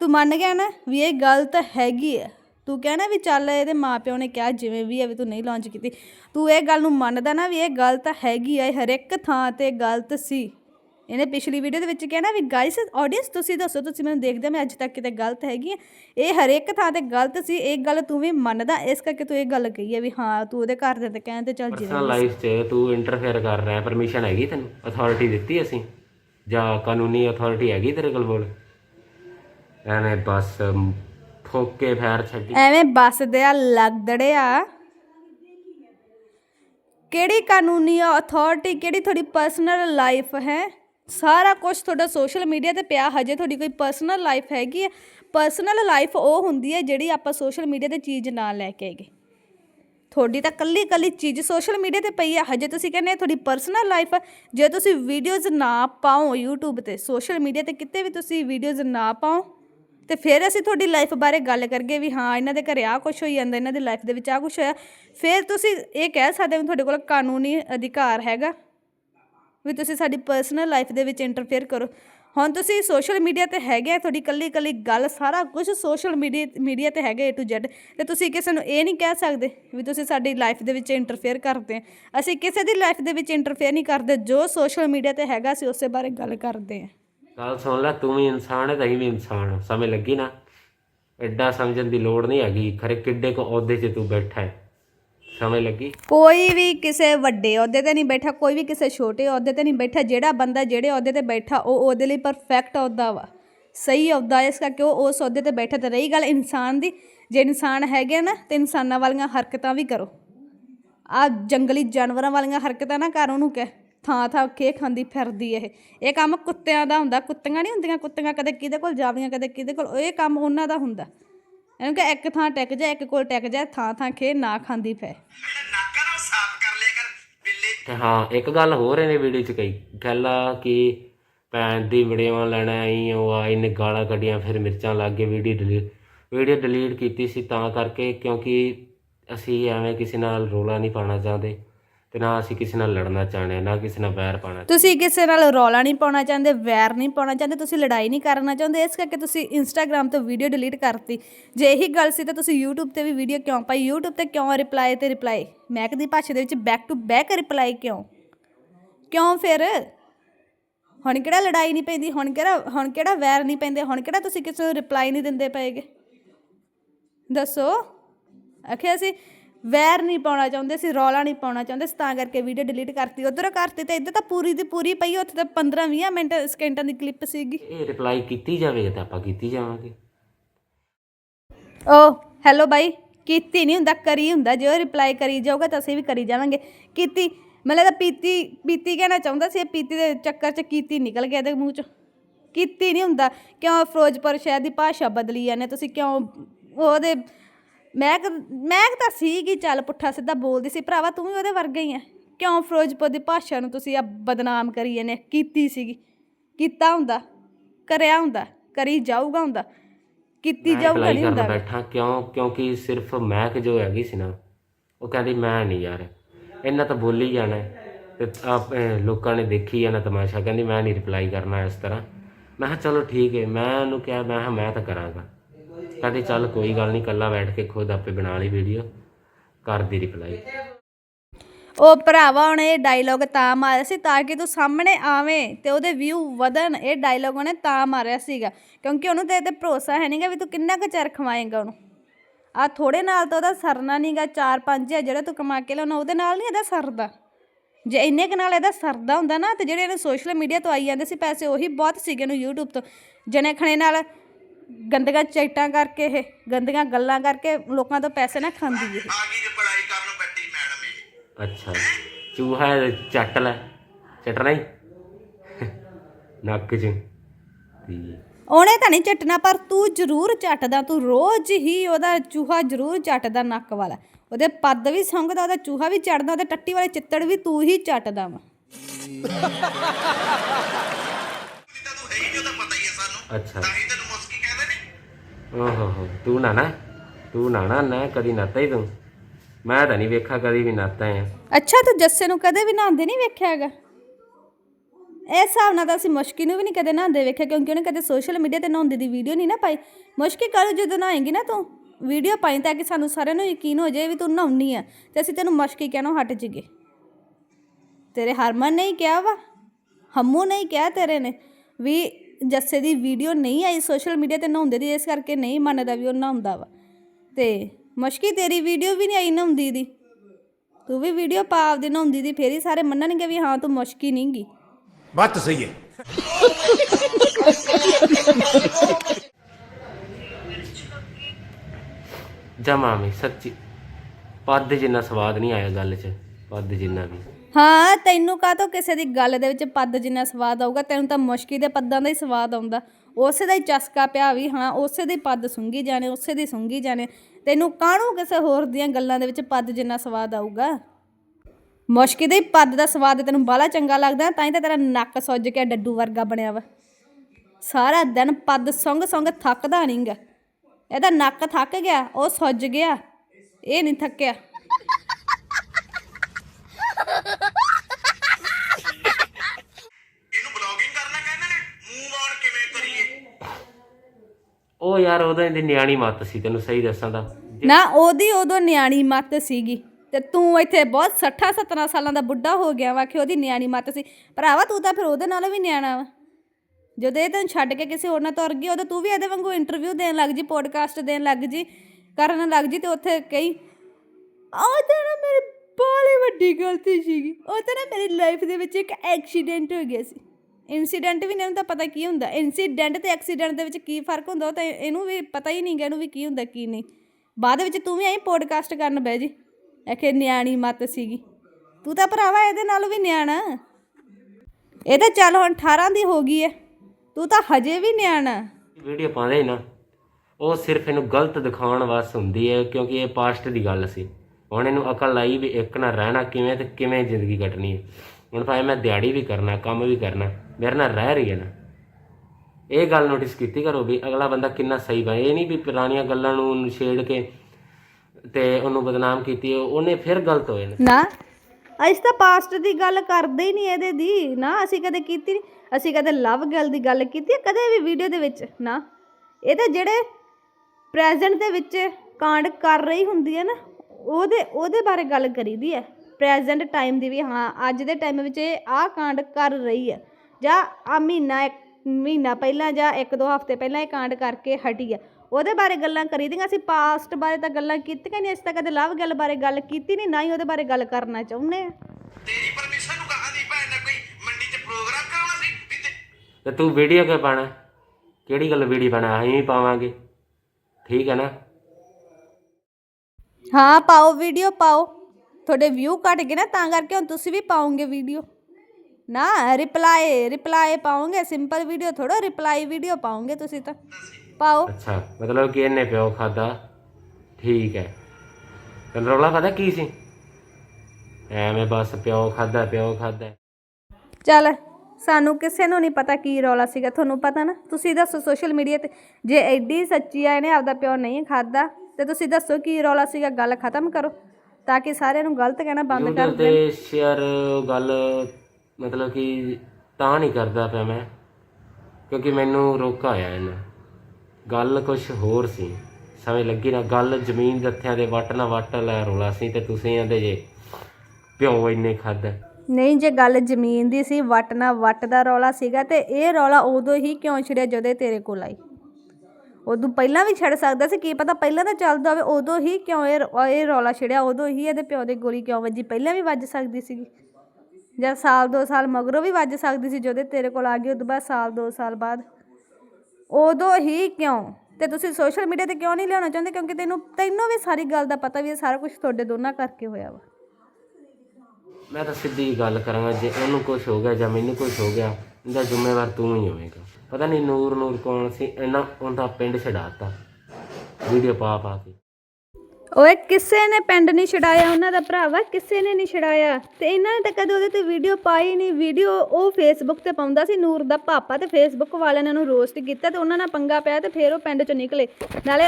ਤੂੰ ਮੰਨ ਗਿਆ ਨਾ ਵੀ ਇਹ ਗਲਤ ਹੈਗੀ ਹੈ ਤੂੰ ਕਹਿਣਾ ਵੀ ਚੱਲ ਇਹਦੇ ਮਾਪਿਓ ਨੇ ਕਿਹਾ ਜਿਵੇਂ ਵੀ ਹੈ ਵੀ ਤੂੰ ਨਹੀਂ ਲਾਂਚ ਕੀਤੀ। ਤੂੰ ਇਹ ਗੱਲ ਨੂੰ ਮੰਨਦਾ ਨਾ ਵੀ ਇਹ ਗਲਤ ਹੈਗੀ ਹੈ ਹਰ ਇੱਕ ਥਾਂ ਤੇ ਗਲਤ ਸੀ। ਇਹਨੇ ਪਿਛਲੀ ਵੀਡੀਓ ਦੇ ਵਿੱਚ ਕਹਿਣਾ ਵੀ ਗਾਇਸ ਆਡੀਅנס ਤੁਸੀਂ ਦੱਸੋ ਤੁਸੀਂ ਮੈਨੂੰ ਦੇਖਦੇ ਮੈਂ ਅੱਜ ਤੱਕ ਕਿਤੇ ਗਲਤ ਹੈਗੀ ਹੈ ਇਹ ਹਰ ਇੱਕ ਥਾਂ ਤੇ ਗਲਤ ਸੀ ਇਹ ਗੱਲ ਤੂੰ ਵੀ ਮੰਨਦਾ ਇਸ ਕਰਕੇ ਤੂੰ ਇਹ ਗੱਲ ਕਹੀ ਹੈ ਵੀ ਹਾਂ ਤੂੰ ਉਹਦੇ ਘਰ ਦੇ ਤੇ ਕਹਿਣ ਤੇ ਚੱਲ ਜਿਵੇਂ ਪਰਸਨਲ ਲਾਈਫ 'ਚ ਤੂੰ ਇੰਟਰਫੇਅਰ ਕਰ ਰਿਹਾ ਪਰਮਿਸ਼ਨ ਹੈਗੀ ਤੈਨੂੰ? ਅਥਾਰਟੀ ਦਿੱਤੀ ਅਸੀਂ? ਜਾਂ ਕਾਨੂੰਨੀ ਅਥਾਰਟੀ ਹੈਗੀ ਤੇਰੇ ਕੋਲ ਬੋਲ? ਐਵੇਂ ਬਸ ਫੋਕੇ ਫੈਰ ਛੱਡੀ। ਐਵੇਂ ਬੱਸਦੇ ਆ ਲੱਗਦੜਿਆ ਕਿਹੜੀ ਕਾਨੂੰਨੀ ਅਥਾਰਟੀ ਕਿਹੜੀ ਤੁਹਾਡੀ ਪਰਸਨਲ ਲਾਈਫ ਹੈ? ਸਾਰਾ ਕੁਝ ਤੁਹਾਡਾ ਸੋਸ਼ਲ ਮੀਡੀਆ ਤੇ ਪਿਆ, ਹਜੇ ਤੁਹਾਡੀ ਕੋਈ ਪਰਸਨਲ ਲਾਈਫ ਹੈਗੀ ਹੈ? ਪਰਸਨਲ ਲਾਈਫ ਉਹ ਹੁੰਦੀ ਹੈ ਜਿਹੜੀ ਆਪਾਂ ਸੋਸ਼ਲ ਮੀਡੀਆ ਤੇ ਚੀਜ਼ ਨਾ ਲੈ ਕੇ ਆਈਏ। ਤੁਹਾਡੀ ਤਾਂ ਕੱਲੀ ਕੱਲੀ ਚੀਜ਼ ਸੋਸ਼ਲ ਮੀਡੀਆ ਤੇ ਪਈ ਆ ਹਜੇ ਤੁਸੀਂ ਕਹਿੰਦੇ ਤੁਹਾਡੀ ਪਰਸਨਲ ਲਾਈਫ ਜੇ ਤੁਸੀਂ ਵੀਡੀਓਜ਼ ਨਾ ਪਾਓ YouTube ਤੇ ਸੋਸ਼ਲ ਮੀਡੀਆ ਤੇ ਕਿਤੇ ਵੀ ਤੁਸੀਂ ਵੀਡੀਓਜ਼ ਨਾ ਪਾਓ ਤੇ ਫਿਰ ਅਸੀਂ ਤੁਹਾਡੀ ਲਾਈਫ ਬਾਰੇ ਗੱਲ ਕਰਗੇ ਵੀ ਹਾਂ, ਇਹਨਾਂ ਦੇ ਘਰੇ ਆ ਕੁਝ ਹੋਈ ਜਾਂਦਾ, ਇਹਨਾਂ ਦੀ ਲਾਈਫ ਦੇ ਵਿੱਚ ਆ ਕੁਝ ਹੋਇਆ। ਫਿਰ ਤੁਸੀਂ ਇਹ ਕਹਿ ਸਕਦੇ ਹੋ ਵੀ ਤੁਹਾਡੇ ਕੋਲ ਕਾਨੂੰਨੀ ਅਧਿਕਾਰ ਹੈਗਾ ਵੀ ਤੁਸੀਂ ਸਾਡੀ ਪਰਸਨਲ ਲਾਈਫ ਦੇ ਵਿੱਚ ਇੰਟਰਫੇਅਰ ਕਰੋ। ਹੁਣ ਤੁਸੀਂ ਸੋਸ਼ਲ ਮੀਡੀਆ ਤੇ ਹੈਗੇ ਆ, ਤੁਹਾਡੀ ਕੱਲੀ ਕੱਲੀ ਗੱਲ, ਸਾਰਾ ਕੁਝ ਸੋਸ਼ਲ ਮੀਡੀਆ ਮੀਡੀਆ ਤੇ ਹੈਗੇ A to Z ਤੇ ਤੁਸੀਂ ਕਿਸੇ ਨੂੰ ਇਹ ਨਹੀਂ ਕਹਿ ਸਕਦੇ ਵੀ ਤੁਸੀਂ ਸਾਡੀ ਲਾਈਫ ਦੇ ਵਿੱਚ ਇੰਟਰਫੇਅਰ ਕਰਦੇ ਆ। ਅਸੀਂ ਕਿਸੇ ਦੀ ਲਾਈਫ ਦੇ ਵਿੱਚ ਇੰਟਰਫੇਅਰ ਨਹੀਂ ਕਰਦੇ, ਜੋ ਸੋਸ਼ਲ ਮੀਡੀਆ ਤੇ ਹੈਗਾ, ਅਸੀਂ ਉਸੇ ਬਾਰੇ ਗੱਲ ਕਰਦੇ ਹਾਂ ਗੱਲ ਸੁਣ ਲੈ, ਤੂੰ ਵੀ ਇਨਸਾਨ ਹੈ, ਤਾਂ ਅਸੀਂ ਵੀ ਇਨਸਾਨ ਹਾਂ। ਸਮਝ ਲੱਗੀ ਨਾ। ਐਡਾ ਸਮਝਣ ਦੀ ਲੋੜ ਨਹੀਂ ਹੈਗੀ। ਖਰੇ ਕਿੱਡੇ ਕੋ ਅਹੁਦੇ 'ਚ ਤੂੰ ਬੈਠਾ ਹੈ। ਸਮਝ ਲੱਗੀ? ਕੋਈ ਵੀ ਕਿਸੇ ਵੱਡੇ ਅਹੁਦੇ ਤੇ ਨਹੀਂ ਬੈਠਾ, ਕੋਈ ਵੀ ਕਿਸੇ ਛੋਟੇ ਅਹੁਦੇ ਤੇ ਨਹੀਂ ਬੈਠਾ। ਜਿਹੜਾ ਬੰਦਾ ਜਿਹੜੇ ਅਹੁਦੇ ਤੇ ਬੈਠਾ, ਉਹ ਉਹਦੇ ਲਈ ਪਰਫੈਕਟ ਅਹੁਦਾ ਵਾ। ਸਹੀ ਅਹੁਦਾ ਇਸ ਕਰਕੇ ਉਹ ਉਸ ਅਹੁਦੇ ਤੇ ਬੈਠਾ ਤੇ ਰਹੀ ਗੱਲ ਇਨਸਾਨ ਦੀ। ਜੇ ਇਨਸਾਨ ਹੈਗੇ ਨਾ, ਤੇ ਇਨਸਾਨਾਂ ਵਾਲੀਆਂ ਹਰਕਤਾਂ ਵੀ ਕਰੋ। ਆ ਜੰਗਲੀ ਜਾਨਵਰਾਂ ਵਾਲੀਆਂ ਹਰਕਤਾਂ ਨਾ ਕਰ ਉਹਨੂੰ ਕਹਿ। ਥਾਂ ਥਾਂ ਖੇ ਖਾਂਦੀ ਫਿਰਦੀ ਇਹ। ਇਹ ਕੰਮ ਕੁੱਤਿਆਂ ਦਾ ਹੁੰਦਾ। ਕੁੱਤੀਆਂ ਨਹੀਂ ਹੁੰਦੀਆਂ। ਕੁੱਤੀਆਂ ਕਦੇ ਕਿਹਦੇ ਕੋਲ ਜਾਵੀਆਂ ਕਦੇ ਕਿਹਦੇ ਕੋਲ। ਇਹ ਕੰਮ ਉਹਨਾਂ ਦਾ ਹੁੰਦਾ। ਇਹਨੂੰ ਕਿ ਇੱਕ ਥਾਂ ਟਿਕ ਜਾ ਇੱਕ ਕੋਲ ਟਿਕ ਜਾ ਥਾਂ ਥਾਂ ਖੇ ਨਾ ਖਾਂਦੀ ਫੈ ਇਹਦਾ ਨਾਕਾ ਨਾ ਸਾਫ਼ ਕਰ ਲਿਆ ਕਰ ਬਿੱਲੇ। ਤੇ ਹਾਂ ਇੱਕ ਗੱਲ ਹੋਰ ਇਹਨੇ ਵੀਡੀਓ 'ਚ ਕਹੀ। ਗੱਲ ਆ ਕਿ ਭੈਣ ਦੀ ਵੀਡੀਓਆਂ ਲੈਣਾ ਆਈ ਉਹ ਆ ਇਹਨੇ ਗਾਲਾਂ ਕੱਢੀਆਂ ਫਿਰ ਮਿਰਚਾਂ ਲੱਗ ਗਏ ਵੀਡੀਓ ਡਿਲੀਟ ਵੀਡੀਓ ਡਿਲੀਟ ਕੀਤੀ ਸੀ ਤਾਂ ਕਰਕੇ ਕਿਉਂਕਿ ਅਸੀਂ ਐਵੇਂ ਕਿਸੇ ਨਾਲ ਰੋਲਾ ਨਹੀਂ ਪਾਣਾ ਚਾਹੁੰਦੇ। ਤੇ ਨਾ ਅਸੀਂ ਕਿਸੇ ਨਾਲ ਲੜਨਾ ਚਾਹੁੰਦੇ, ਨਾ ਕਿਸੇ ਨਾਲ ਵੈਰ ਪਾਣਾ ਤੁਸੀਂ ਕਿਸੇ ਨਾਲ ਰੌਲਾ ਨਹੀਂ ਪਾਉਣਾ ਚਾਹੁੰਦੇ, ਵੈਰ ਨਹੀਂ ਪਾਉਣਾ ਚਾਹੁੰਦੇ, ਤੁਸੀਂ ਲੜਾਈ ਨਹੀਂ ਕਰਨਾ ਚਾਹੁੰਦੇ, ਇਸ ਕਰਕੇ ਤੁਸੀਂ ਇੰਸਟਾਗ੍ਰam ਤੋਂ ਵੀਡੀਓ ਡਿਲੀਟ ਕਰਤੀ। ਜੇ ਇਹੀ ਗੱਲ ਸੀ ਤਾਂ ਤੁਸੀਂ YouTube ਤੇ ਵੀ ਵੀਡੀਓ ਕਿਉਂ ਪਾਈ? YouTube ਤੇ ਕਿਉਂ ਰਿਪਲਾਈ ਤੇ ਰਿਪਲਾਈ ਮੈਕ ਦੀ ਭਾਸ਼ਾ ਦੇ ਵਿੱਚ ਬੈਕ ਟੂ ਬੈਕ ਰਿਪਲਾਈ ਕਿਉਂ? ਕਿਉਂ ਫਿਰ? ਹੁਣ ਕਿਹੜਾ ਲੜਾਈ ਨਹੀਂ ਪੈਂਦੀ? ਹੁਣ ਕਿਹੜਾ ਹੁਣ ਕਿਹੜਾ ਵੈਰ ਨਹੀਂ ਪੈਂਦੇ? ਹੁਣ ਕਿਹੜਾ ਤੁਸੀਂ ਕਿਸੇ ਨੂੰ ਰਿਪਲਾਈ ਨਹੀਂ ਦਿੰਦੇ ਪਏਗੇ? ਦੱਸੋ। ਆਖਿਆ ਅਸੀਂ ਵੈਰ ਨਹੀਂ ਪਾਉਣਾ ਚਾਹੁੰਦੇ ਸੀ ਰੌਲਾ ਨਹੀਂ ਪਾਉਣਾ ਚਾਹੁੰਦੇ ਸੀ ਤਾਂ ਕਰਕੇ ਵੀਡੀਓ ਡਿਲੀਟ ਕਰਤੀ। ਉਧਰੋਂ ਕਰਤੀ ਤੇ ਇੱਧਰ ਤਾਂ ਪੂਰੀ ਦੀ ਪੂਰੀ ਪਈ ਉੱਥੇ ਤਾਂ 15 20 ਮਿੰਟ ਸਕਿੰਟਾਂ ਦੀ ਕਲਿੱਪ ਸੀਗੀ। ਇਹ ਰਿਪਲਾਈ ਕੀਤੀ ਜਾਵੇਗਾ ਤਾਂ ਆਪਾਂ ਕੀਤੀ ਜਾਵਾਂਗੇ। ਓ ਹੈਲੋ ਬਾਈ ਕੀਤੀ ਨਹੀਂ ਹੁੰਦਾ ਕਰੀ ਹੁੰਦਾ ਜੇ ਉਹ ਰਿਪਲਾਈ ਕਰੀ ਜਾਊਗਾ ਤਾਂ ਅਸੀਂ ਵੀ ਕਰੀ ਜਾਵਾਂਗੇ। ਕੀਤੀ ਮੈਨੂੰ ਲੱਗਦਾ ਪੀਤੀ ਪੀਤੀ ਕਹਿਣਾ ਚਾਹੁੰਦਾ ਸੀ ਇਹ ਪੀਤੀ ਦੇ ਚੱਕਰ 'ਚ ਕੀਤੀ ਨਿਕਲ ਗਿਆ ਇਹਦੇ ਮੂੰਹ 'ਚ। ਕੀਤੀ ਨਹੀਂ ਹੁੰਦਾ ਕਿਉਂ ਫਿਰੋਜ਼ਪੁਰ ਸ਼ਹਿਰ ਦੀ ਭਾਸ਼ਾ ਬਦਲੀ ਜਾਂਦੇ ਤੁਸੀਂ ਕਿਉਂ ਉਹਦੇ ਮੈਂ ਮੈਂ ਤਾਂ ਸੀਗੀ ਚੱਲ ਪੁੱਠਾ ਸਿੱਧਾ ਬੋਲਦੀ ਸੀ ਭਰਾਵਾ ਤੂੰ ਵੀ ਉਹਦੇ ਵਰਗਾ ਹੀ ਆ। ਕਿਉਂ ਫਿਰੋਜ਼ਪੁਰ ਦੀ ਭਾਸ਼ਾ ਨੂੰ ਤੁਸੀਂ ਆ ਬਦਨਾਮ ਕਰੀ ਜਾਂਦੇ ਕੀਤੀ ਸੀਗੀ। ਕੀਤਾ ਹੁੰਦਾ ਕਰਿਆ ਹੁੰਦਾ ਕਰੀ ਜਾਊਗਾ ਹੁੰਦਾ। ਕੀਤੀ ਮੈਂ ਜਾਊਗਾ ਨਹੀਂ ਹੁੰਦਾ ਬੈਠਾ ਕਿਉਂ ਕਿਉਂਕਿ ਸਿਰਫ ਮੈਕ ਜੋ ਹੈਗੀ ਸੀ ਨਾ ਉਹ ਕਹਿੰਦੀ ਮੈਂ ਨਹੀਂ ਯਾਰ ਇਹਨਾਂ ਤਾਂ ਬੋਲੀ ਜਾਣਾ ਹੈ। ਤੇ ਆਪ ਲੋਕਾਂ ਨੇ ਦੇਖੀ ਜਾਣਾ ਤਮਾਸ਼ਾ ਕਹਿੰਦੀ ਮੈਂ ਨਹੀਂ ਰਿਪਲਾਈ ਕਰਨਾ ਇਸ ਤਰ੍ਹਾਂ। ਮੈਂ ਕਿਹਾ ਚਲੋ ਠੀਕ ਹੈ ਮੈਂ ਉਹਨੂੰ ਕਿਹਾ ਮੈਂ ਕਿਹਾ ਮੈਂ ਤਾਂ ਕਰਾਂਗਾ। ਕਹਿੰਦੀ, ਚੱਲ ਕੋਈ ਗੱਲ ਨਹੀਂ ਕੱਲਾ ਬੈਠ ਕੇ ਖੁਦ ਆਪੇ ਬਣਾ ਲਈ ਵੀਡੀਓ ਕਰਦੀ ਰਿਪਲਾਈ ਉਹ ਭਰਾਵਾ, ਉਹਨੇ ਇਹ ਡਾਇਲੋਗ ਤਾਂ ਮਾਰਿਆ ਸੀ, ਤਾਂ ਕਿ ਤੂੰ ਸਾਹਮਣੇ ਆਵੇਂ ਤੇ ਉਹਦੇ ਵਿਊ ਵਧਣ। ਇਹ ਡਾਇਲੋਗ ਉਹਨੇ ਤਾਂ ਮਾਰਿਆ ਸੀਗਾ, ਕਿਉਂਕਿ ਉਹਨੂੰ ਤੇਰੇ ਤੇ ਭਰੋਸਾ ਹੈ ਨਹੀਂਗਾ ਵੀ ਤੂੰ ਕਿੰਨਾ ਕੁ ਚਿਰ ਖਵਾਏਂਗਾ ਉਹਨੂੰ। ਆ ਥੋੜੇ ਨਾਲ ਤਾਂ ਉਹਦਾ ਸਰਨਾ ਨਹੀਂਗਾ 4-5 ਜਿਹੜਾ ਤੂੰ ਕਮਾ ਕੇ ਲਿਆਉਣਾ, ਉਹਦੇ ਨਾਲ ਨਹੀਂ ਇਹਦਾ ਸਰਦਾ। ਜੇ ਇੰਨੇ ਕੁ ਨਾਲ ਇਹਦਾ ਸਰਦਾ ਹੁੰਦਾ ਨਾ, ਤੇ ਜਿਹੜੇ ਇਹਨੂੰ ਸੋਸ਼ਲ ਮੀਡੀਆ ਤੋਂ ਆਈ ਜਾਂਦੇ ਸੀ, ਪੈਸੇ ਉਹੀ ਬਹੁਤ ਸੀਗੇ ਇਹਨੂੰ YouTube ਤੋਂ। ਜਣੇ ਖਣੇ ਨਾਲ ਗੰਦੀਆਂ ਚੈਟਾਂ ਕਰਕੇ ਇਹ ਗੰਦੀਆਂ ਗੱਲਾਂ ਕਰਕੇ ਲੋਕਾਂ ਤੋਂ ਪੈਸੇ ਨਾ ਖਾਂਦੀ ਇਹ। ਆ ਗਈ ਜੇ ਪੜਾਈ ਕਰਨ ਬੈਠੀ ਮੈਡਮ ਇਹ। ਅੱਛਾ ਚੂਹਾ ਚੱਟ ਲੈ। ਚੱਟਣਾ ਹੀ ਨੱਕ 'ਚ। ਤੇ ਉਹਨੇ ਤਾਂ ਨਹੀਂ ਚੱਟਣਾ ਪਰ ਤੂੰ ਜ਼ਰੂਰ ਚੱਟਦਾ ਤੂੰ ਰੋਜ਼ ਹੀ ਉਹਦਾ ਚੂਹਾ ਜ਼ਰੂਰ ਚੱਟਦਾ ਨੱਕ ਵਾਲਾ। ਉਹਦੇ ਪੱਦ ਵੀ ਸੰਗਦਾ ਉਹਦਾ ਚੂਹਾ ਵੀ ਚੜਦਾ ਉਹਦੇ ਟੱਟੀ ਵਾਲੇ ਚਿੱਤੜ ਵੀ ਤੂੰ ਹੀ ਚੱਟਦਾ ਵਾ। ਤਾਂ ਤੂੰ ਹੈ ਹੀ ਨਹੀਂ ਉਹਦਾ ਪਤਾ ਹੀ ਹੈ ਸਾਨੂੰ। ਅੱਛਾ। ਤਾਂ ਹੀ ਤੈਨੂੰ ਓਹੋ ਤੂੰ ਨਾ ਨਾ, ਤੂੰ ਨਾ ਨਾ ਨਾ ਕਦੀ ਨਾਤਾ ਹੀ ਤੂੰ ਮੈਂ ਤਾਂ ਨਹੀਂ ਵੇਖਾ ਕਦੀ ਵੀ ਨਾਤਾ ਆ। ਅੱਛਾ, ਤੂੰ ਜੱਸੇ ਨੂੰ ਕਦੇ ਵੀ ਨਹਾਉਂਦੇ ਨਹੀਂ ਵੇਖਿਆ ਹੈਗਾ? ਇਸ ਹਿਸਾਬ ਨਾਲ ਤਾਂ ਅਸੀਂ ਮੁਸ਼ਕੀ ਨੂੰ ਵੀ ਨਹੀਂ ਕਦੇ ਨਹਾਉਂਦੇ ਵੇਖਿਆ, ਕਿਉਂਕਿ ਉਹਨੇ ਕਦੇ ਸੋਸ਼ਲ ਮੀਡੀਆ ਤੇ ਨਹਾਉਂਦੇ ਦੀ ਵੀਡੀਓ ਨਹੀਂ ਨਾ ਪਾਈ। ਮੁਸ਼ਕੀ ਕੱਲ ਜਦੋਂ ਨਹਾਏਂਗੀ ਨਾ ਤੂੰ? ਵੀਡੀਓ ਪਾਈ ਤਾਂ ਕਿ ਸਾਨੂੰ ਸਾਰਿਆਂ ਨੂੰ ਯਕੀਨ ਹੋ ਜਾਏ ਵੀ ਤੂੰ ਨਹਾਉਣੀ ਆ, ਤੇ ਅਸੀਂ ਤੈਨੂੰ ਮੁਸ਼ਕੀ ਕਹਿਣੋਂ ਹਟ ਜੀਏ ਤੇਰੇ ਹਰਮਨ ਨੇ ਹੀ ਕਿਹਾ ਵਾ, ਹਮੂ ਨੇ ਹੀ ਕਿਹਾ ਤੇਰੇ ਨੇ ਵੀ ਜੱਸੇ ਦੀ ਵੀਡੀਓ ਨਹੀਂ ਆਈ ਸੋਸ਼ਲ ਮੀਡੀਆ ਤੇ ਨਹਾਉਂਦੇ ਦੀ ਇਸ ਕਰਕੇ ਨਹੀਂ ਮੰਨਦਾ ਵੀ ਉਹ ਨਹਾਉਂਦਾ ਵਾ। ਤੇ ਮੁਸ਼ਕੀ ਤੇਰੀ ਵੀਡੀਓ ਵੀ ਨਹੀਂ ਆਈ ਨਹਾਉਂਦੀ ਦੀ। ਤੂੰ ਵੀ ਵੀਡੀਓ ਪਾ ਆਪਦੀ ਨਹਾਉਂਦੀ ਦੀ ਫੇਰ ਹੀ ਸਾਰੇ ਮੰਨਣਗੇ ਵੀ ਹਾਂ ਤੂੰ ਮੁਸ਼ਕੀ ਨਹੀਂਗੀ ਬੱਤ ਸਹੀ ਹੈ। ਜਮਾਮੀ ਸੱਚੀ। ਪੱਦ ਜਿੰਨਾ ਸਵਾਦ ਨਹੀਂ ਆਇਆ ਗੱਲ 'ਚ ਪੱਦ ਜਿੰਨਾ ਵੀ। ਹਾਂ, ਤੈਨੂੰ ਕਾਹਤੋਂ ਕਿਸੇ ਦੀ ਗੱਲ ਦੇ ਵਿੱਚ ਪੱਦ ਜਿੰਨਾ ਸਵਾਦ ਆਊਗਾ, ਤੈਨੂੰ ਤਾਂ ਮੁਸ਼ਕੀ ਦੇ ਪੱਦਾਂ ਦਾ ਹੀ ਸਵਾਦ ਆਉਂਦਾ। ਉਸੇ ਦਾ ਹੀ ਚਸਕਾ ਪਿਆ ਵੀ, ਹਾਂ, ਉਸੇ ਦੀ ਪੱਦ ਸੁੰਗੀ ਜਾਣੇ, ਉਸੇ ਦੀ ਸੁੰਗੀ ਜਾਣੇ। ਤੈਨੂੰ ਕਾਹਨੂੰ ਕਿਸੇ ਹੋਰ ਦੀਆਂ ਗੱਲਾਂ ਦੇ ਵਿੱਚ ਪੱਦ ਜਿੰਨਾ ਸਵਾਦ ਆਊਗਾ? ਮੁਸ਼ਕੀ ਦੇ ਪੱਦ ਦਾ ਸਵਾਦ ਤੈਨੂੰ ਬਾਹਲਾ ਚੰਗਾ ਲੱਗਦਾ, ਤਾਂ ਹੀ ਤਾਂ ਤੇਰਾ ਨੱਕ ਸੁੱਜ ਕੇ ਡੱਡੂ ਵਰਗਾ ਬਣਿਆ ਵਾ। ਸਾਰਾ ਦਿਨ ਪੱਦ ਸੰਗ ਸੰਗ ਥੱਕਦਾ ਨਹੀਂਗਾ ਇਹਦਾ ਨੱਕ ਥੱਕ ਗਿਆ, ਉਹ ਸੁੱਜ ਗਿਆ, ਇਹ ਨਹੀਂ ਥੱਕਿਆ ਇਹਨੂੰ ਬਲੌਗਿੰਗ ਕਰਨਾ ਕਹਿੰਦੇ ਨੇ ਮੂਵ ਆਨ ਕਿਵੇਂ ਕਰੀਏ ਉਹ ਯਾਰ ਉਹਦਾ ਦੀ ਨਿਆਣੀ ਮੱਤ ਸੀ, ਤੈਨੂੰ ਸਹੀ ਦੱਸਾਂ ਤਾਂ। ਨਾ, ਉਹਦੀ ਉਦੋਂ ਨਿਆਣੀ ਮੱਤ ਸੀਗੀ ਤੇ ਤੂੰ ਇੱਥੇ ਬਹੁਤ 60 17 ਸਾਲਾਂ ਦਾ ਬੁੱਢਾ ਹੋ ਗਿਆ ਵਾ ਕਿ ਉਹਦੀ ਨਿਆਣੀ ਮੱਤ ਸੀ। ਭਰਾਵਾ, ਤੂੰ ਤਾਂ ਫਿਰ ਉਹਦੇ ਨਾਲੋਂ ਵੀ ਨਿਆਣਾ ਵਾ। ਜਦੋਂ ਇਹ ਤੈਨੂੰ ਛੱਡ ਕੇ ਕਿਸੇ ਹੋਰ ਨਾਲ ਤੁਰ ਗਈ, ਉਦੋਂ ਤੂੰ ਵੀ ਇਹਦੇ ਵਾਂਗੂ ਇੰਟਰਵਿਊ ਦੇਣ ਲੱਗ ਜੀ ਪੋਡਕਾਸਟ ਦੇਣ ਲੱਗ ਜੀ, ਕਰਨ ਲੱਗ ਜੀ ਤੇ ਉੱਥੇ ਕਈ ਉਹ ਤਾਂ ਨਾ ਮੇਰੀ ਬਾਲੀ ਵੱਡੀ ਗਲਤੀ ਸੀਗੀ। ਉਹ ਤਾਂ ਨਾ ਮੇਰੀ ਲਾਈਫ ਦੇ ਵਿੱਚ ਇੱਕ ਐਕਸੀਡੈਂਟ ਹੋ ਗਿਆ ਸੀ। ਇਨਸੀਡੈਂਟ ਵੀ ਨਹੀਂ ਤਾਂ ਪਤਾ ਕੀ ਹੁੰਦਾ? ਇਨਸੀਡੈਂਟ ਤੇ ਐਕਸੀਡੈਂਟ ਦੇ ਵਿੱਚ ਕੀ ਫ਼ਰਕ ਹੁੰਦਾ? ਉਹ ਤਾਂ ਇਹਨੂੰ ਵੀ ਪਤਾ ਹੀ ਨਹੀਂ ਗਾ ਇਹਨੂੰ ਵੀ ਕੀ ਹੁੰਦਾ, ਕੀ ਨਹੀਂ। ਬਾਅਦ ਵਿੱਚ ਤੂੰ ਵੀ ਐਂ ਪੋਡਕਾਸਟ ਕਰਨ ਬਹਿ ਜੀ। ਆਖੇ ਨਿਆਣੀ ਮੱਤ ਸੀਗੀ। ਤੂੰ ਤਾਂ ਭਰਾਵਾ ਇਹਦੇ ਨਾਲੋਂ ਵੀ ਨਿਆਣਾ। ਇਹ ਤਾਂ ਚੱਲ ਹੁਣ 18 ਦੀ ਹੋ ਗਈ ਐ। ਤੂੰ ਤਾਂ ਹਜੇ ਵੀ ਨਿਆਣਾ। ਵੀਡੀਓ ਪਾਉਂਦੇ ਨਾ। ਉਹ ਸਿਰਫ ਇਹਨੂੰ ਗਲਤ ਦਿਖਾਉਣ ਵਾਸਤੇ ਹੁੰਦੀ ਹੈ ਕਿਉਂਕਿ ਇਹ ਪਾਸਟ ਦੀ ਗੱਲ ਸੀ। ਹੁਣ ਇਹਨੂੰ ਅਕਲ ਆਈ ਵੀ ਇੱਕ ਨਾਲ ਰਹਿਣਾ ਕਿਵੇਂ ਤੇ ਕਿਵੇਂ ਜ਼ਿੰਦਗੀ ਕੱਟਣੀ ਹੈ ਹੁਣ ਭਾਵੇਂ ਮੈਂ ਦਿਹਾੜੀ ਵੀ ਕਰਨਾ, ਕੰਮ ਵੀ ਕਰਨਾ, ਮੇਰੇ ਨਾਲ ਰਹਿ ਰਹੀ ਹੈ ਨਾ। ਇਹ ਗੱਲ ਨੋਟਿਸ ਕੀਤੀ ਕਰੋ ਵੀ ਅਗਲਾ ਬੰਦਾ ਕਿੰਨਾ ਸਹੀ ਬਾ ਇਹ ਨਹੀਂ ਵੀ ਪੁਰਾਣੀਆਂ ਗੱਲਾਂ ਨੂੰ ਛੇੜ ਕੇ ਤੇ ਉਹਨੂੰ ਬਦਨਾਮ ਕੀਤੀ ਉਹਨੇ ਫਿਰ ਗਲਤ ਹੋਏ ਨੇ। ਨਾ, ਅਸੀਂ ਤਾਂ ਪਾਸਟ ਦੀ ਗੱਲ ਕਰਦੇ ਹੀ ਨਹੀਂ ਇਹਦੇ ਦੀ। ਨਾ, ਅਸੀਂ ਕਦੇ ਕੀਤੀ ਨਹੀਂ। ਅਸੀਂ ਕਦੇ ਲਵ ਗੱਲ ਦੀ ਗੱਲ ਕੀਤੀ ਹੈ, ਕਦੇ ਵੀ ਵੀਡੀਓ ਦੇ ਵਿੱਚ। ਨਾ, ਇਹ ਤਾਂ ਜਿਹੜੇ ਪ੍ਰੈਜ਼ੈਂਟ ਦੇ ਵਿੱਚ ਕਾਂਡ ਕਰ ਰਹੀ ਹੁੰਦੀ ਹੈ ਨਾ, ਉਹਦੇ ਉਹਦੇ ਬਾਰੇ ਗੱਲ ਕਰੀਦੀ ਹੈ। ਪ੍ਰੈਜ਼ੈਂਟ ਟਾਈਮ ਦੀ ਵੀ ਹਾਂ ਅੱਜ ਦੇ ਟਾਈਮ ਵਿੱਚ ਇਹ ਆਹ ਕਾਂਡ ਕਰ ਰਹੀ ਹੈ। ਜਾਂ ਆ ਮਹੀਨਾ ਇੱਕ ਮਹੀਨਾ ਪਹਿਲਾਂ ਜਾਂ ਇੱਕ ਦੋ ਹਫ਼ਤੇ ਪਹਿਲਾਂ ਇਹ ਕਾਂਡ ਕਰਕੇ ਹਟੀ ਹੈ। ਉਹਦੇ ਬਾਰੇ ਗੱਲਾਂ ਕਰੀਦੀਆਂ ਅਸੀਂ ਪਾਸਟ ਬਾਰੇ ਤਾਂ ਗੱਲਾਂ ਕੀਤੀਆਂ ਨਹੀਂ ਅਸੀਂ ਤਾਂ ਕਦੇ ਲਵ ਗੱਲ ਬਾਰੇ ਗੱਲ ਕੀਤੀ ਨਹੀਂ ਨਾ ਹੀ ਉਹਦੇ ਬਾਰੇ ਗੱਲ ਕਰਨਾ ਚਾਹੁੰਦੇ ਆ। ਤੇਰੀ ਪਰਮਿਸ਼ਨ ਨੂੰ ਕਹਾਂ ਦੀ ਭੈਣ ਨੇ ਕੋਈ ਮੰਡੀ 'ਚ ਪ੍ਰੋਗਰਾਮ ਕਰਾਉਣਾ ਸੀ? ਵੀ ਤੇ ਤੇ ਤੂੰ ਵੀਡੀਓ ਕਿਉਂ ਪਾਣਾ ਕਿਹੜੀ ਗੱਲ ਵੀਡੀਓ ਪਾਣਾ ਅਸੀਂ ਵੀ ਪਾਵਾਂਗੇ। ਠੀਕ ਹੈ ਨਾ? ਹਾਂ ਪਾਓ ਵੀਡੀਓ ਪਾਓ। ਤੁਹਾਡੇ ਵਿਊ ਘਟ ਗਏ ਨਾ ਤਾਂ ਕਰਕੇ ਹੁਣ ਤੁਸੀਂ ਵੀ ਪਾਓਗੇ ਵੀਡੀਓ ਨਾ ਰਿਪਲਾਈ ਰਿਪਲਾਈ ਪਾਓਗੇ ਸਿੰਪਲ ਵੀਡੀਓ ਥੋੜਾ ਰਿਪਲਾਈ ਵੀਡੀਓ ਪਾਓਗੇ ਤੁਸੀਂ ਤਾਂ। ਪਾਓ। ਅੱਛਾ ਮਤਲਬ ਕਿ ਇਹਨੇ ਪਿਓ ਖਾਦਾ ਠੀਕ ਹੈ। ਤੈਨੂੰ ਰੌਲਾ ਪਤਾ ਕੀ ਸੀ? ਐਵੇਂ ਬਸ ਪਿਓ ਖਾਦਾ ਪਿਓ ਖਾਦਾ ਚੱਲ ਸਾਨੂੰ ਕਿਸੇ ਨੂੰ ਨਹੀਂ ਪਤਾ ਕੀ ਰੌਲਾ ਸੀਗਾ ਤੁਹਾਨੂੰ ਪਤਾ ਨਾ? ਤੁਸੀਂ ਦੱਸੋ ਸੋਸ਼ਲ ਮੀਡੀਆ ਤੇ ਜੇ ਐਡੀ ਸੱਚੀ ਆ ਇਹਨੇ ਆਪਦਾ ਪਿਓ ਨਹੀਂ ਖਾਦਾ ਤੇ ਤੁਸੀਂ ਦੱਸੋ ਕੀ ਰੌਲਾ ਸੀਗਾ ਗੱਲ ਖਤਮ ਕਰੋ। ਤਾਂ ਕਿ ਸਾਰਿਆਂ ਨੂੰ ਗਲਤ ਕਹਿਣਾ ਬੰਦ ਕਰ YouTube ਤੇ ਸ਼ੇਅਰ ਗੱਲ ਮਤਲਬ ਕਿ ਤਾਂ ਨਹੀਂ ਕਰਦਾ ਪਿਆ ਮੈਂ ਕਿਉਂਕਿ ਮੈਨੂੰ ਰੋਕਾ ਆਇਆ ਇਹਨਾਂ। ਗੱਲ ਕੁਝ ਹੋਰ ਸੀ। ਸਮਝ ਲੱਗੀ ਨਾ ਗੱਲ ਜ਼ਮੀਨ ਜੱਥਿਆਂ ਦੇ ਵੱਟ ਨਾ ਵੱਟ ਲੈ ਰੋਲਾ ਸੀ ਤੇ ਤੁਸੀਂ ਆਂਦੇ ਜੇ ਪਿਓ ਇੰਨੇ ਖਾਦਾ ਨਹੀਂ ਜੇ ਗੱਲ ਜ਼ਮੀਨ ਦੀ ਸੀ ਵੱਟ ਨਾ ਵੱਟ ਦਾ ਰੌਲਾ ਸੀਗਾ ਤੇ ਇਹ ਰੌਲਾ ਉਦੋਂ ਹੀ ਕਿਉਂ ਛਿੜਿਆ ਜਦੋਂ ਇਹ ਤੇਰੇ ਕੋਲ ਆਈ? ਉਦੋਂ ਪਹਿਲਾਂ ਵੀ ਛੱਡ ਸਕਦਾ ਸੀ, ਕੀ ਪਤਾ ਪਹਿਲਾਂ ਤਾਂ ਚੱਲਦਾ ਹੋਵੇ, ਉਦੋਂ ਹੀ ਕਿਉਂ ਇਹ ਇਹ ਰੌਲਾ ਛਿੜਿਆ, ਉਦੋਂ ਹੀ ਇਹਦੇ ਪਿਓ ਦੇ ਗੋਲੀ ਕਿਉਂ ਵੱਜੀ, ਪਹਿਲਾਂ ਵੀ ਵੱਜ ਸਕਦੀ ਸੀਗੀ। ਜਾਂ ਸਾਲ ਦੋ ਸਾਲ ਮਗਰੋਂ ਵੀ ਵੱਜ ਸਕਦੀ ਸੀ, ਜਦੋਂ ਤੇਰੇ ਕੋਲ ਆ ਗਈ, ਉਦੋਂ ਬਾਅਦ ਸਾਲ ਦੋ ਸਾਲ ਬਾਅਦ। ਉਦੋਂ ਹੀ ਕਿਉਂ? ਤੇ ਤੁਸੀਂ ਸੋਸ਼ਲ ਮੀਡੀਆ ਤੇ ਕਿਉਂ ਨਹੀਂ ਲਿਆਉਣਾ ਚਾਹੁੰਦੇ? ਕਿਉਂਕਿ ਤੈਨੂੰ ਤੈਨੂੰ ਵੀ ਸਾਰੀ ਗੱਲ ਦਾ ਪਤਾ ਵੀ ਇਹ ਸਾਰਾ ਕੁਝ ਤੁਹਾਡੇ ਦੋਨਾਂ ਕਰਕੇ ਹੋਇਆ ਵਾ। ਮੈਂ ਤਾਂ ਸਿੱਧੀ ਗੱਲ ਕਰਾਂਗਾ, ਜੇ ਉਹਨੂੰ ਕੁਝ ਹੋ ਗਿਆ ਜਾਂ ਮੈਨੂੰ ਕੁਝ ਹੋ ਗਿਆ, ਇਹਦਾ ਜ਼ਿੰਮੇਵਾਰ ਤੂੰ ਹੀ ਹੋਵੇਂਗਾ। ਪਤਾ ਨਹੀਂ ਨੂਰ ਨੂਰ ਕੌਣ ਸੀ, ਇਹਨਾਂ ਉਹਦਾ ਪਿੰਡ ਛਡਾਤਾ। ਵੀਡੀਓ ਪਾ ਪਾ ਕੇ। ਓਏ, ਕਿਸੇ ਨੇ ਪਿੰਡ ਨਹੀਂ ਛਡਾਇਆ, ਉਹਨਾਂ ਦਾ ਭਰਾਵਾ, ਕਿਸੇ ਨੇ ਨਹੀਂ ਛਡਾਇਆ। ਤੇ ਇਹਨਾਂ ਨੇ ਤਾਂ ਕਦੇ ਉਹਦੇ ਤੇ ਵੀਡੀਓ ਪਾਈ ਨਹੀਂ ਵੀਡੀਓ ਉਹ ਫੇਸਬੁੱਕ ਤੇ ਪਾਉਂਦਾ ਸੀ, ਨੂਰ ਦਾ ਪਾਪਾ ਤੇ ਫੇਸਬੁੱਕ ਵਾਲਿਆਂ ਨੇ ਉਹਨੂੰ ਰੋਸਟ ਕੀਤਾ ਤੇ ਉਹਨਾਂ ਨਾਲ ਪੰਗਾ ਪਿਆ ਤੇ ਫਿਰ ਉਹ ਪਿੰਡ ਚੋਂ ਨਿਕਲੇ। ਨਾਲੇ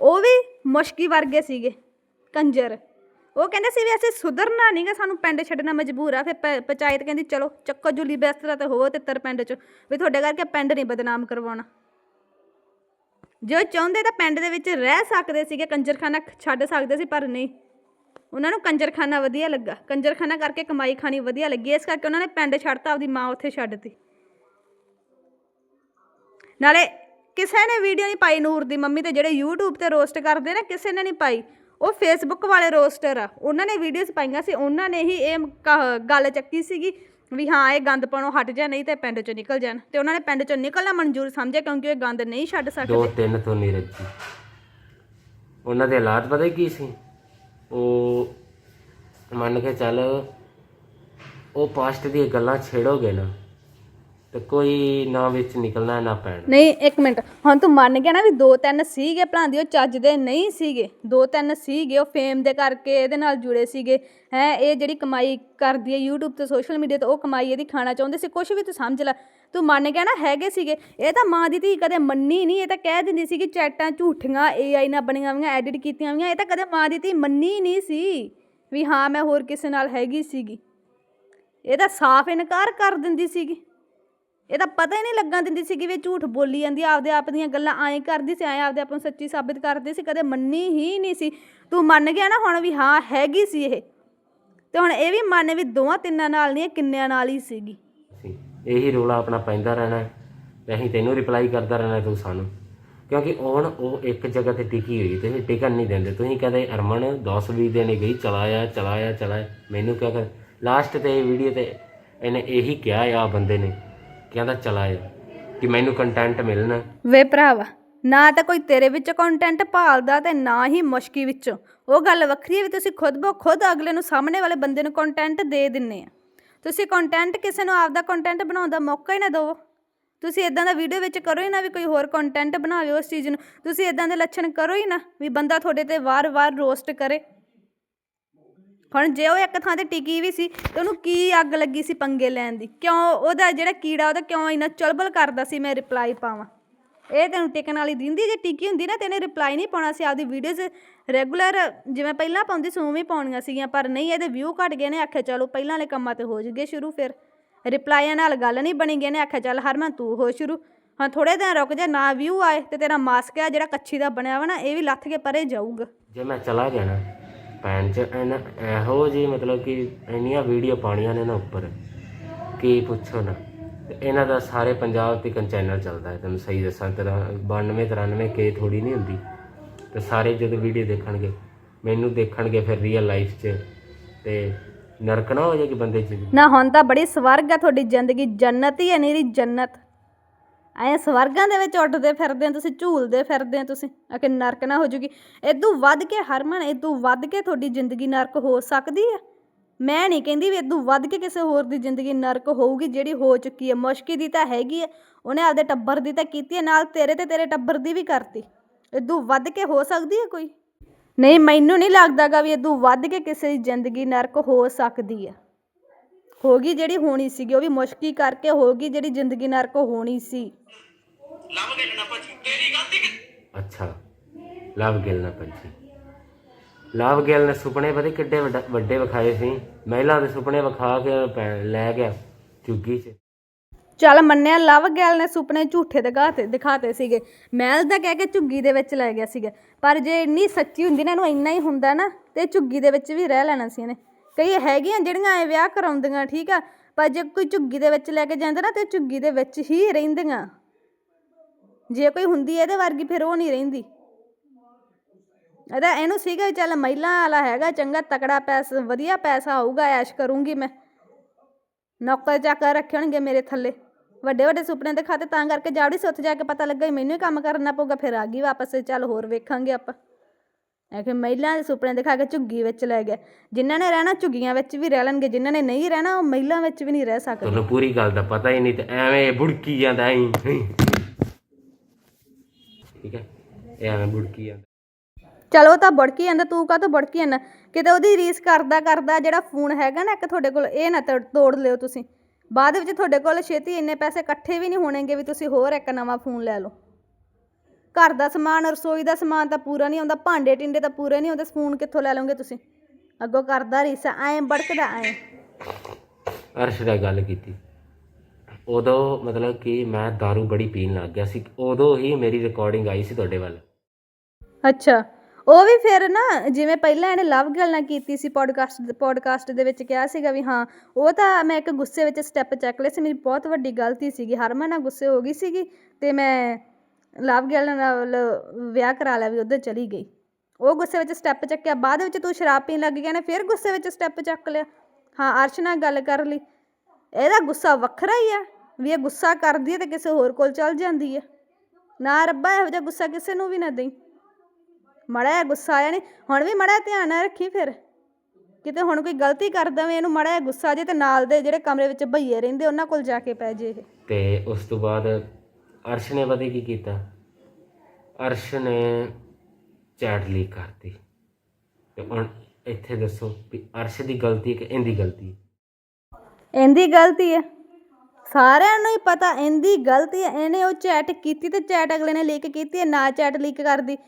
ਉਹ ਵੀ ਮੁਸ਼ਕੀ ਵਰਗੇ ਸੀਗੇ, ਕੰਜਰ। ਉਹ ਕਹਿੰਦੇ ਸੀ ਵੀ ਅਸੀਂ ਸੁਧਰਨਾ ਨਹੀਂਗਾ ਸਾਨੂੰ ਪਿੰਡ ਛੱਡਣਾ ਮਜਬੂਰ ਆ। ਫਿਰ ਪ- ਪੰਚਾਇਤ ਕਹਿੰਦੀ, ਚਲੋ, ਚੱਕੋ ਜੁਲੀ ਬਿਸਤਰਾ ਤੇ ਹੋ ਤਿੱਤਰ ਪਿੰਡ ਚ। ਵੀ ਤੁਹਾਡੇ ਕਰਕੇ ਪਿੰਡ ਨਹੀਂ ਬਦਨਾਮ ਕਰਵਾਉਣਾ। ਜੇ ਉਹ ਚਾਹੁੰਦੇ ਤਾਂ ਪਿੰਡ ਦੇ ਵਿੱਚ ਰਹਿ ਸਕਦੇ ਸੀਗੇ, ਕੰਜਰਖਾਨਾ ਛੱਡ ਸਕਦੇ ਸੀ, ਪਰ ਨਹੀਂ। ਉਹਨਾਂ ਨੂੰ ਕੰਜਰਖਾਨਾ ਵਧੀਆ ਲੱਗਾ। ਕੰਜਰਖਾਨਾ ਕਰਕੇ ਕਮਾਈ ਖਾਣੀ ਵਧੀਆ ਲੱਗੀ। ਇਸ ਕਰਕੇ ਉਹਨਾਂ ਨੇ ਪਿੰਡ ਛੱਡਤਾ, ਆਪਦੀ ਮਾਂ ਉੱਥੇ ਛੱਡਤੀ ਨਾਲੇ ਕਿਸੇ ਨੇ ਵੀਡੀਓ ਨਹੀਂ ਪਾਈ ਨੂਰ ਦੀ। ਮੰਮੀ ਤੇ ਜਿਹੜੇ YouTube ਤੇ ਰੋਸਟ ਕਰਦੇ ਨੇ, ਕਿਸੇ ਨੇ ਨਹੀਂ ਪਾਈ। ਉਹ ਫੇਸਬੁੱਕ ਵਾਲੇ ਰੋਸਟਰ ਆ। ਉਹਨਾਂ ਨੇ ਵੀਡੀਓਜ਼ ਪਾਈਆਂ ਸੀ। ਉਹਨਾਂ ਨੇ ਹੀ ਇਹ ਗੱਲ ਚੱਕੀ ਸੀਗੀ ਵੀ ਹਾਂ, ਇਹ ਗੰਦ ਪਾਣੋਂ ਹਟ ਜਾ ਨਹੀਂ ਤੇ ਪਿੰਡ ਚੋਂ ਨਿਕਲ ਜਾਣ। ਤੇ ਉਹਨਾਂ ਨੇ ਪਿੰਡ ਚੋਂ ਨਿਕਲਣਾ ਮਨਜ਼ੂਰ ਸਮਝਿਆ ਕਿਉਂਕਿ ਉਹ ਇਹ ਗੰਦ ਨਹੀਂ ਛੱਡ ਸਕਦੇ। ਤਿੰਨ ਤੋਂ ਨਹੀਂ ਰੱਜੀ। ਉਹਨਾਂ ਦੇ ਹਾਲਾਤ ਪਤਾ ਕੀ ਸੀ? ਉਹ ਮੰਨ ਕੇ ਚੱਲ, ਉਹ ਪਾਸਟ ਦੀਆਂ ਗੱਲਾਂ ਛੇੜੋਗੇ ਨਾ ਤੇ ਕੋਈ ਨਾ ਵਿੱਚ ਨਿਕਲਣਾ, ਨਾ ਪੈਣਾ। ਨਹੀਂ, ਇੱਕ ਮਿੰਟ। ਹੁਣ ਤੂੰ ਮੰਨ ਗਿਆ ਨਾ ਵੀ ਦੋ ਤਿੰਨ ਸੀਗੇ ਭਲਾਂਦੀ ਉਹ ਚੱਜ ਦੇ ਨਹੀਂ ਸੀਗੇ। ਦੋ ਤਿੰਨ ਸੀਗੇ, ਉਹ ਫੇਮ ਦੇ ਕਰਕੇ ਇਹਦੇ ਨਾਲ ਜੁੜੇ ਸੀਗੇ। ਹੈ, ਇਹ ਜਿਹੜੀ ਕਮਾਈ ਕਰਦੀ ਹੈ YouTube ਤੇ ਸੋਸ਼ਲ ਮੀਡੀਆ ਤੇ, ਉਹ ਕਮਾਈ ਇਹਦੀ ਖਾਣਾ ਚਾਹੁੰਦੇ ਸੀ। ਕੁਝ ਵੀ ਤੂੰ ਸਮਝ ਲੈ। ਤੂੰ ਮੰਨ ਗਿਆ ਨਾ, ਹੈਗੇ ਸੀਗੇ। ਇਹ ਤਾਂ ਮਾਂ ਦੀ ਧੀ ਕਦੇ ਮੰਨੀ ਨਹੀਂ, ਇਹ ਤਾਂ ਕਹਿ ਦਿੰਦੀ ਸੀ ਕਿ ਚੈਟਾਂ ਝੂਠੀਆਂ AI ਨਾਲ ਬਣੀਆਂ ਹੋਈਆਂ ਐਡਿਟ ਕੀਤੀਆਂ ਹੋਈਆਂ, ਇਹ ਤਾਂ ਕਦੇ ਮਾਂ ਦੀ ਧੀ ਮੰਨੀ ਨਹੀਂ ਸੀ ਵੀ ਹਾਂ, ਮੈਂ ਹੋਰ ਕਿਸੇ ਨਾਲ ਹੈਗੀ ਸੀਗੀ। ਇਹ ਤਾਂ ਸਾਫ਼ ਇਨਕਾਰ ਕਰ ਦਿੰਦੀ ਸੀਗੀ। ਇਹ ਤਾਂ ਪਤਾ ਹੀ ਨਹੀਂ ਲੱਗਣ ਦਿੰਦੀ ਸੀਗੀ ਵੀ ਝੂਠ ਬੋਲੀ ਜਾਂਦੀ ਆਪਦੇ ਆਪ ਦੀਆਂ ਗੱਲਾਂ ਐਂ ਕਰਦੀ ਸੀ, ਐਂ ਆਪਦੇ ਆਪ ਨੂੰ ਸੱਚੀ ਸਾਬਿਤ ਕਰਦੀ ਸੀ, ਕਦੇ ਮੰਨੀ ਹੀ ਨਹੀਂ ਸੀ। ਤੂੰ ਮੰਨ ਗਿਆ ਨਾ ਹੁਣ ਵੀ ਹਾਂ, ਹੈਗੀ ਸੀ ਇਹ। ਤੇ ਹੁਣ ਇਹ ਵੀ ਮੰਨ ਵੀ ਦੋਵਾਂ ਤਿੰਨਾਂ ਨਾਲ ਨਹੀਂ ਕਿੰਨਿਆਂ ਨਾਲ ਹੀ ਸੀਗੀ। ਸੀ। ਇਹੀ ਰੋਲਾ ਆਪਣਾ ਪੈਂਦਾ ਰਹਿਣਾ ਹੈ। ਤੇ ਅਸੀਂ ਤੈਨੂੰ ਰਿਪਲਾਈ ਕਰਦਾ ਰਹਿਣਾ ਤੂੰ ਸਾਨੂੰ। ਕਿਉਂਕਿ ਹੁਣ ਉਹ ਇੱਕ ਜਗ੍ਹਾ ਤੇ ਟਿਕੀ ਹੋਈ ਤੁਸੀਂ ਟਿਕਣ ਨਹੀਂ ਦਿੰਦੇ। ਤੁਸੀਂ ਕਹਿੰਦੇ ਅਰਮਨ 10 20 ਦਿਨ ਗਈ, ਚਲਾਇਆ ਚਲਾਇਆ ਚਲਾਇਆ। ਮੈਨੂੰ ਕਿਹਾ ਕਰ ਲਾਸਟ ਤੇ ਵੀਡੀਓ ਤੇ ਇਹਨੇ ਇਹੀ ਕਿਹਾ ਆ ਬੰਦੇ ਨੇ। ਕਹਿੰਦਾ ਚਲਾਇਆ ਕਿ ਮੈਨੂੰ ਕੰਟੈਂਟ ਮਿਲਣਾ। ਵੇ ਭਰਾਵਾ, ਨਾ ਤਾਂ ਕੋਈ ਤੇਰੇ ਵਿੱਚ ਕੰਟੈਂਟ ਭਾਲਦਾ ਤੇ ਨਾ ਹੀ ਮੁਸ਼ਕੀ ਵਿੱਚੋਂ। ਉਹ ਗੱਲ ਵੱਖਰੀ ਹੈ ਵੀ ਤੁਸੀਂ ਖੁਦ ਬੋ ਖੁਦ ਅਗਲੇ ਨੂੰ ਸਾਹਮਣੇ ਵਾਲੇ ਬੰਦੇ ਨੂੰ ਕੰਟੈਂਟ ਦੇ ਦਿੰਨੇ ਆ। ਤੁਸੀਂ ਕੰਟੈਂਟ ਕਿਸੇ ਨੂੰ ਆਪਦਾ ਕੰਟੈਂਟ ਬਣਾਉਣ ਦਾ ਮੌਕਾ ਹੀ ਨਾ ਦਿਓ। ਤੁਸੀਂ ਇਦਾਂ ਦਾ ਵੀਡੀਓ ਵਿੱਚ ਕਰੋ ਹੀ ਨਾ ਵੀ ਕੋਈ ਹੋਰ ਕੰਟੈਂਟ ਬਣਾਵੇ ਉਸ ਚੀਜ਼ ਨੂੰ। ਤੁਸੀਂ ਇਦਾਂ ਦੇ ਲੱਛਣ ਕਰੋ ਹੀ ਨਾ ਵੀ ਬੰਦਾ ਤੁਹਾਡੇ ਤੇ ਵਾਰ-ਵਾਰ ਰੋਸਟ ਕਰੇ। ਹੁਣ ਜੇ ਉਹ ਇੱਕ ਥਾਂ ਤੇ ਟਿਕੀ ਵੀ ਸੀ ਤਾਂ ਉਹਨੂੰ ਕੀ ਅੱਗ ਲੱਗੀ ਸੀ ਪੰਗੇ ਲੈਣ ਦੀ? ਕਿਉਂ ਉਹਦਾ ਜਿਹੜਾ ਕੀੜਾ ਉਹਦਾ ਕਿਉਂ ਇੰਨਾ ਚੁਲਬਲ ਕਰਦਾ ਸੀ ਮੈਂ ਰਿਪਲਾਈ ਪਾਵਾਂ? ਇਹ ਤੈਨੂੰ ਟਿਕਣ ਵਾਲੀ ਦਿੰਦੀ ਜੇ ਟਿਕੀ ਹੁੰਦੀ ਨਾ, ਤੈਨੇ ਰਿਪਲਾਈ ਨਹੀਂ ਪਾਉਣਾ ਸੀ। ਆਪਦੀ ਵੀਡੀਓਜ਼ ਰੈਗੂਲਰ ਜਿਵੇਂ ਪਹਿਲਾਂ ਪਾਉਂਦੀ ਸੀ, ਉਵੇਂ ਪਾਉਣੀਆਂ ਸੀਗੀਆਂ, ਪਰ ਨਹੀਂ, ਇਹਦੇ ਵਿਊ ਘਟ ਗਏ ਨੇ। ਆਖਿਆ, ਚਲੋ, ਪਹਿਲਾਂ ਵਾਲੇ ਕੰਮਾਂ ਤੇ ਹੋ ਜਗੇ ਸ਼ੁਰੂ ਫਿਰ। ਰਿਪਲਾਈਆਂ ਨਾਲ ਗੱਲ ਨਹੀਂ ਬਣੀ ਗਈ ਨੇ। ਆਖਿਆ, ਚੱਲ ਹਰਮਨ, ਤੂੰ ਹੋ ਸ਼ੁਰੂ। ਹਾਂ ਥੋੜੇ ਦਿਨ ਰੁਕ ਜਾ, ਨਾ ਵਿਊ ਆਏ ਤੇ ਤੇਰਾ ਮਾਸਕ ਆ ਜਿਹੜਾ ਕੱਚੀ ਦਾ ਬਣਿਆ ਵਾ ਨਾ, ਇਹ ਵੀ ਲੱਥ ਕੇ ਪਰੇ ਜਾਊਗਾ। ਜੇ ਮੈਂ ਚਲਾ ਜਾਣਾ ਪੈਨ ਚ ਇਹਨਾਂ ਇਹੋ ਜੀ ਮਤਲਬ ਕਿ ਇੰਨੀਆਂ ਵੀਡੀਓ ਪਾਣੀਆਂ ਨੇ ਨਾ ਉੱਪਰ ਕੀ ਪੁੱਛੋ ਨਾ। ਇਹਨਾਂ ਦਾ ਸਾਰੇ ਪੰਜਾਬ ਤੇ ਚੈਨਲ ਚੱਲਦਾ ਹੈ, ਤੈਨੂੰ ਸਹੀ ਦੱਸਾਂ, ਤੇਰਾ 92 93 ਕੇ ਥੋੜੀ ਨਹੀਂ ਹੁੰਦੀ। ਤੇ ਸਾਰੇ ਜਦੋਂ ਵੀਡੀਓ ਦੇਖਣਗੇ, ਮੈਨੂੰ ਦੇਖਣਗੇ ਫਿਰ ਰੀਅਲ ਲਾਈਫ 'ਚ, ਤੇ ਨਰਕ ਨਾ ਹੋ ਜਾਏਗੀ ਬੰਦੇ 'ਚ। ਨਾ, ਹੁਣ ਤਾਂ ਬੜੀ ਸਵਰਗ ਆ ਤੁਹਾਡੀ ਜ਼ਿੰਦਗੀ, ਜੰਨਤ ਹੀ ਹੈ ਨੀਰੀ ਜੰਨਤ। ਐ ਸਵਰਗਾਂ ਦੇ ਵਿੱਚ ਉੱਡਦੇ ਫਿਰਦੇ ਆ ਤੁਸੀਂ, ਝੂਲਦੇ ਫਿਰਦੇ ਆ ਤੁਸੀਂ, ਆ ਕਿ ਨਰਕ ਨਾ ਹੋ ਜੂਗੀ। ਇਦੋਂ ਵੱਧ ਕੇ ਹਰਮਨ ਇਦੋਂ ਵੱਧ ਕੇ ਤੁਹਾਡੀ ਜ਼ਿੰਦਗੀ ਨਰਕ ਹੋ ਸਕਦੀ ਹੈ ਮੈਂ ਨਹੀਂ ਕਹਿੰਦੀ ਵੀ ਇਦੋਂ ਵੱਧ ਕੇ ਕਿਸੇ ਹੋਰ ਦੀ ਜ਼ਿੰਦਗੀ ਨਰਕ ਹੋਊਗੀ, ਜਿਹੜੀ ਹੋ ਚੁੱਕੀ ਹੈ ਮੁਸ਼ਕੀ ਦੀ ਤਾਂ ਹੈਗੀ ਹੈ ਉਹਨੇ ਆਪਦੇ ਟੱਬਰ ਦੀ ਤਾਂ ਕੀਤੀ ਹੈ ਨਾਲ ਤੇਰੇ ਤੇ ਤੇਰੇ ਟੱਬਰ ਦੀ ਵੀ ਕਰਤੀ। ਇਦੋਂ ਵੱਧ ਕੇ ਹੋ ਸਕਦੀ ਹੈ ਕੋਈ? ਨਹੀਂ, ਮੈਨੂੰ ਨਹੀਂ ਲੱਗਦਾਗਾ ਵੀ ਇਦੋਂ ਵੱਧ ਕੇ ਕਿਸੇ ਦੀ ਜ਼ਿੰਦਗੀ ਨਰਕ ਹੋ ਸਕਦੀ ਹੈ ਹੋ ਗਈ ਜਿਹੜੀ ਹੋਣੀ ਸੀਗੀ ਉਹ ਵੀ ਮੁਸ਼ਕੀ ਕਰਕੇ ਹੋ ਗਈ ਜਿਹੜੀ ਜ਼ਿੰਦਗੀ ਨਰਕ ਹੋਣੀ ਸੀ। ਲਵ ਕੇ ਲੈਣਾ ਭਾਜੀ ਤੇਰੀ ਗਲਤੀ ਕਿ ਅੱਛਾ ਲਵ ਗਿਲ ਨਾ ਪੰਛੀ। ਲਵ ਗਿਲ ਨੇ ਸੁਪਨੇ ਪਤਾ ਕਿੱਡੇ ਵੱਡਾ- ਵਿਖਾਏ ਸੀ। ਮਹਿਲਾ ਦੇ ਸੁਪਨੇ ਵਿਖਾ ਕੇ ਲੈ ਗਿਆ ਚੁੱਗੀ 'ਚ। ਚੱਲ ਮੰਨਿਆ ਲਵ ਗੈਲ ਨੇ ਸੁਪਨੇ ਝੂਠੇ ਦਿਖਾਤੇ ਦਿਖਾਤੇ ਸੀਗੇ। ਮਹਿਲ ਦਾ ਕਹਿ ਕੇ ਝੁੱਗੀ ਦੇ ਵਿੱਚ ਲੈ ਗਿਆ ਸੀਗਾ। ਪਰ ਜੇ ਇੰਨੀ ਸੱਚੀ ਹੁੰਦੀ ਨਾ ਇਹਨੂੰ ਇੰਨਾ ਹੀ ਹੁੰਦਾ ਨਾ ਤੇ ਝੁੱਗੀ ਦੇ ਵਿੱਚ ਵੀ ਰਹਿ ਲੈਣਾ ਸੀ ਇਹਨੇ। ਕਈ ਹੈਗੀਆਂ ਜਿਹੜੀਆਂ ਐ ਵਿਆਹ ਕਰਾਉਂਦੀਆਂ, ਠੀਕ ਆ, ਪਰ ਜੇ ਕੋਈ ਝੁੱਗੀ ਦੇ ਵਿੱਚ ਲੈ ਕੇ ਜਾਂਦਾ ਨਾ, ਤੇ ਝੁੱਗੀ ਦੇ ਵਿੱਚ ਹੀ ਰਹਿੰਦੀਆਂ। ਜੇ ਕੋਈ ਹੁੰਦੀ ਇਹਦੇ ਵਰਗੀ, ਫਿਰ ਉਹ ਨਹੀਂ ਰਹਿੰਦੀ। ਇਹਦਾ ਇਹਨੂੰ ਸੀਗਾ ਵੀ ਚੱਲ ਮਹਿਲਾ ਵਾਲਾ ਹੈਗਾ, ਚੰਗਾ ਤਕੜਾ ਪੈਸਾ, ਵਧੀਆ ਪੈਸਾ ਆਊਗਾ ਐਸ਼ ਕਰੂੰਗੀ ਮੈਂ। ਨੌਕਰ ਚਾਕਰ ਰੱਖਣਗੇ ਮੇਰੇ ਥੱਲੇ। ਵੱਡੇ ਵੱਡੇ ਸੁਪਨੇ ਦਿਖਾਤੇ ਤਾਂ ਕਰਕੇ ਜਾੜੀ ਸੀ ਉੱਥੇ ਜਾ ਕੇ ਪਤਾ ਲੱਗਾ ਮੈਨੂੰ ਹੀ ਕੰਮ ਕਰਨਾ ਪਊਗਾ, ਫਿਰ ਆ ਗਈ ਵਾਪਸ, ਚੱਲ ਹੋਰ ਵੇਖਾਂਗੇ ਆਪਾਂ। ਕਿ ਮਹਿਲਾ ਦੇ ਸੁਪਨੇ ਦਿਖਾ ਕੇ ਝੁੱਗੀ ਵਿੱਚ ਲੈ ਗਿਆ। ਜਿਨ੍ਹਾਂ ਨੇ ਰਹਿਣਾ ਝੁੱਗੀਆਂ ਵਿੱਚ ਵੀ ਰਹਿ ਲੈਣਗੇ ਜਿਨ੍ਹਾਂ ਨੇ ਨਹੀਂ ਰਹਿਣਾ ਉਹ ਮਹਿਲਾ ਵਿੱਚ ਵੀ ਨਹੀਂ ਰਹਿ ਸਕਦੇ। ਤੁਹਾਨੂੰ ਪੂਰੀ ਗੱਲ ਦਾ ਪਤਾ ਹੀ ਨਹੀਂ ਤੇ ਐਵੇਂ ਬੁੜਕੀ ਜਾਂਦਾ ਐਂ। ਠੀਕ ਹੈ? ਇਹ ਐਵੇਂ ਬੁੜਕੀ ਜਾਂਦਾ। ਚਲੋ ਤਾਂ ਬੜਕੀ ਜਾਂਦਾ ਤੂੰ ਕਾਹ ਤੋਂ ਬੜਕੀ ਜਾਂਦਾ? ਕਿਤੇ ਉਹਦੀ ਰੀਸ ਕਰਦਾ ਕਰਦਾ ਜਿਹੜਾ ਫੋਨ ਹੈਗਾ ਨਾ ਇੱਕ ਤੁਹਾਡੇ ਕੋਲ ਇਹ ਨਾ ਤੋੜ- ਤੋੜ ਲਿਓ ਤੁਸੀਂ। ਬਾਅਦ ਵਿੱਚ ਤੁਹਾਡੇ ਕੋਲ ਛੇਤੀ ਇੰਨੇ ਪੈਸੇ ਇਕੱਠੇ ਵੀ ਨਹੀਂ ਹੋਣਗੇ ਵੀ ਤੁਸੀਂ ਹੋਰ ਇੱਕ ਨਵਾਂ ਫੋਨ ਲੈ ਲਓ। ਘਰ ਦਾ ਸਮਾਨ ਰਸੋਈ ਦਾ ਸਮਾਨ ਤਾਂ ਪੂਰਾ ਨਹੀਂ ਆਉਂਦਾ ਭਾਂਡੇ ਟਿੰਡੇ ਤਾਂ ਪੂਰੇ ਨਹੀਂ ਆਉਂਦੇ ਫੋਨ ਕਿੱਥੋਂ ਲੈ ਲਓਗੇ ਤੁਸੀਂ? ਅੱਗੋਂ ਕਰਦਾ ਰੀਸ ਐਂ ਬੜਕਦਾ ਐਂ। ਅਰਸ਼ ਦਾ ਗੱਲ ਕੀਤੀ। ਉਦੋਂ ਮਤਲਬ ਕਿ ਮੈਂ दारू ਬੜੀ ਪੀਣ ਲੱਗ ਗਿਆ ਸੀ ਉਦੋਂ ਹੀ ਮੇਰੀ ਰਿਕਾਰਡਿੰਗ ਆਈ ਸੀ ਤੁਹਾਡੇ ਵੱਲ। ਅੱਛਾ ਉਹ ਵੀ ਫਿਰ ਨਾ ਜਿਵੇਂ ਪਹਿਲਾਂ ਇਹਨੇ ਲਵ ਗੱਲ ਨਾਲ ਕੀਤੀ ਸੀ ਪੋਡਕਾਸਟ ਪੋਡਕਾਸਟ ਦੇ ਵਿੱਚ ਕਿਹਾ ਸੀਗਾ ਵੀ ਹਾਂ ਉਹ ਤਾਂ ਮੈਂ ਇੱਕ ਗੁੱਸੇ ਵਿੱਚ ਸਟੈਪ ਚੱਕ ਲਿਆ ਸੀ ਮੇਰੀ ਬਹੁਤ ਵੱਡੀ ਗਲਤੀ ਸੀਗੀ ਹਰਮਨ ਨਾਲ ਗੁੱਸੇ ਹੋ ਗਈ ਸੀਗੀ ਤੇ ਮੈਂ ਲਵ ਗੱਲ ਨਾਲ ਵਿਆਹ ਕਰਾ ਲਿਆ ਵੀ ਉਧਰ ਚਲੀ ਗਈ। ਉਹ ਗੁੱਸੇ ਵਿੱਚ ਸਟੈਪ ਚੱਕਿਆ। ਬਾਅਦ ਵਿੱਚ ਤੂੰ ਸ਼ਰਾਬ ਪੀਣ ਲੱਗ ਗਿਆ ਨੇ, ਫਿਰ ਗੁੱਸੇ ਵਿੱਚ ਸਟੈਪ ਚੱਕ ਲਿਆ। ਹਾਂ, ਅਰਸ਼ ਨਾਲ ਗੱਲ ਕਰ ਲਈ। ਇਹਦਾ ਗੁੱਸਾ ਵੱਖਰਾ ਹੀ ਆ। ਵੀ ਇਹ ਗੁੱਸਾ ਕਰਦੀ ਹੈ ਤੇ ਕਿਸੇ ਹੋਰ ਕੋਲ ਚਲ ਜਾਂਦੀ ਹੈ ਨਾ ਰੱਬਾ, ਇਹੋ ਜਿਹਾ ਗੁੱਸਾ ਕਿਸੇ ਨੂੰ ਵੀ ਨਾ ਦੇਈ। ਮੜਾ ਜਿਹਾ ਗੁੱਸਾ ਆਇਆ ਨਹੀਂ ਹੁਣ ਵੀ ਮੜਾ ਧਿਆਨ ਨਾਲ ਰੱਖੀ ਫਿਰ। ਕਿਤੇ ਹੁਣ ਕੋਈ ਗਲਤੀ ਕਰ ਦਵੇਂ, ਇਹਨੂੰ ਮੜਾ ਜਿਹਾ ਗੁੱਸਾ ਜੇ ਤੇ ਨਾਲ ਦੇ ਜਿਹੜੇ ਕਮਰੇ ਵਿੱਚ ਭਈਏ ਰਹਿੰਦੇ, ਉਹਨਾਂ ਕੋਲ ਜਾ ਕੇ ਪੈ ਜੇ ਇਹ। ਤੇ ਉਸ ਤੋਂ ਬਾਅਦ ਅਰਸ਼ ਨੇ ਪਤਾ ਕੀ ਕੀਤਾ? ਅਰਸ਼ ਨੇ ਚੈਟ ਲੀਕ ਕਰਤੀ। ਤੇ ਹੁਣ ਇੱਥੇ ਦੱਸੋ ਵੀ ਅਰਸ਼ ਦੀ ਗਲਤੀ ਹੈ ਕਿ ਇਹਦੀ ਗਲਤੀ ਹੈ? ਇਹਦੀ ਗਲਤੀ ਹੈ। ਸਾਰਿਆਂ ਨੂੰ ਹੀ ਪਤਾ ਇਹਦੀ ਗਲਤੀ ਹੈ। ਇਹਨੇ ਉਹ ਚੈਟ ਕੀਤੀ ਤੇ ਚੈਟ ਅਗਲੇ ਨੇ ਲੀਕ ਕੀਤੀ ਹੈ। ਨਾ ਚੈਟ ਲੀਕ ਕਰਦੀ।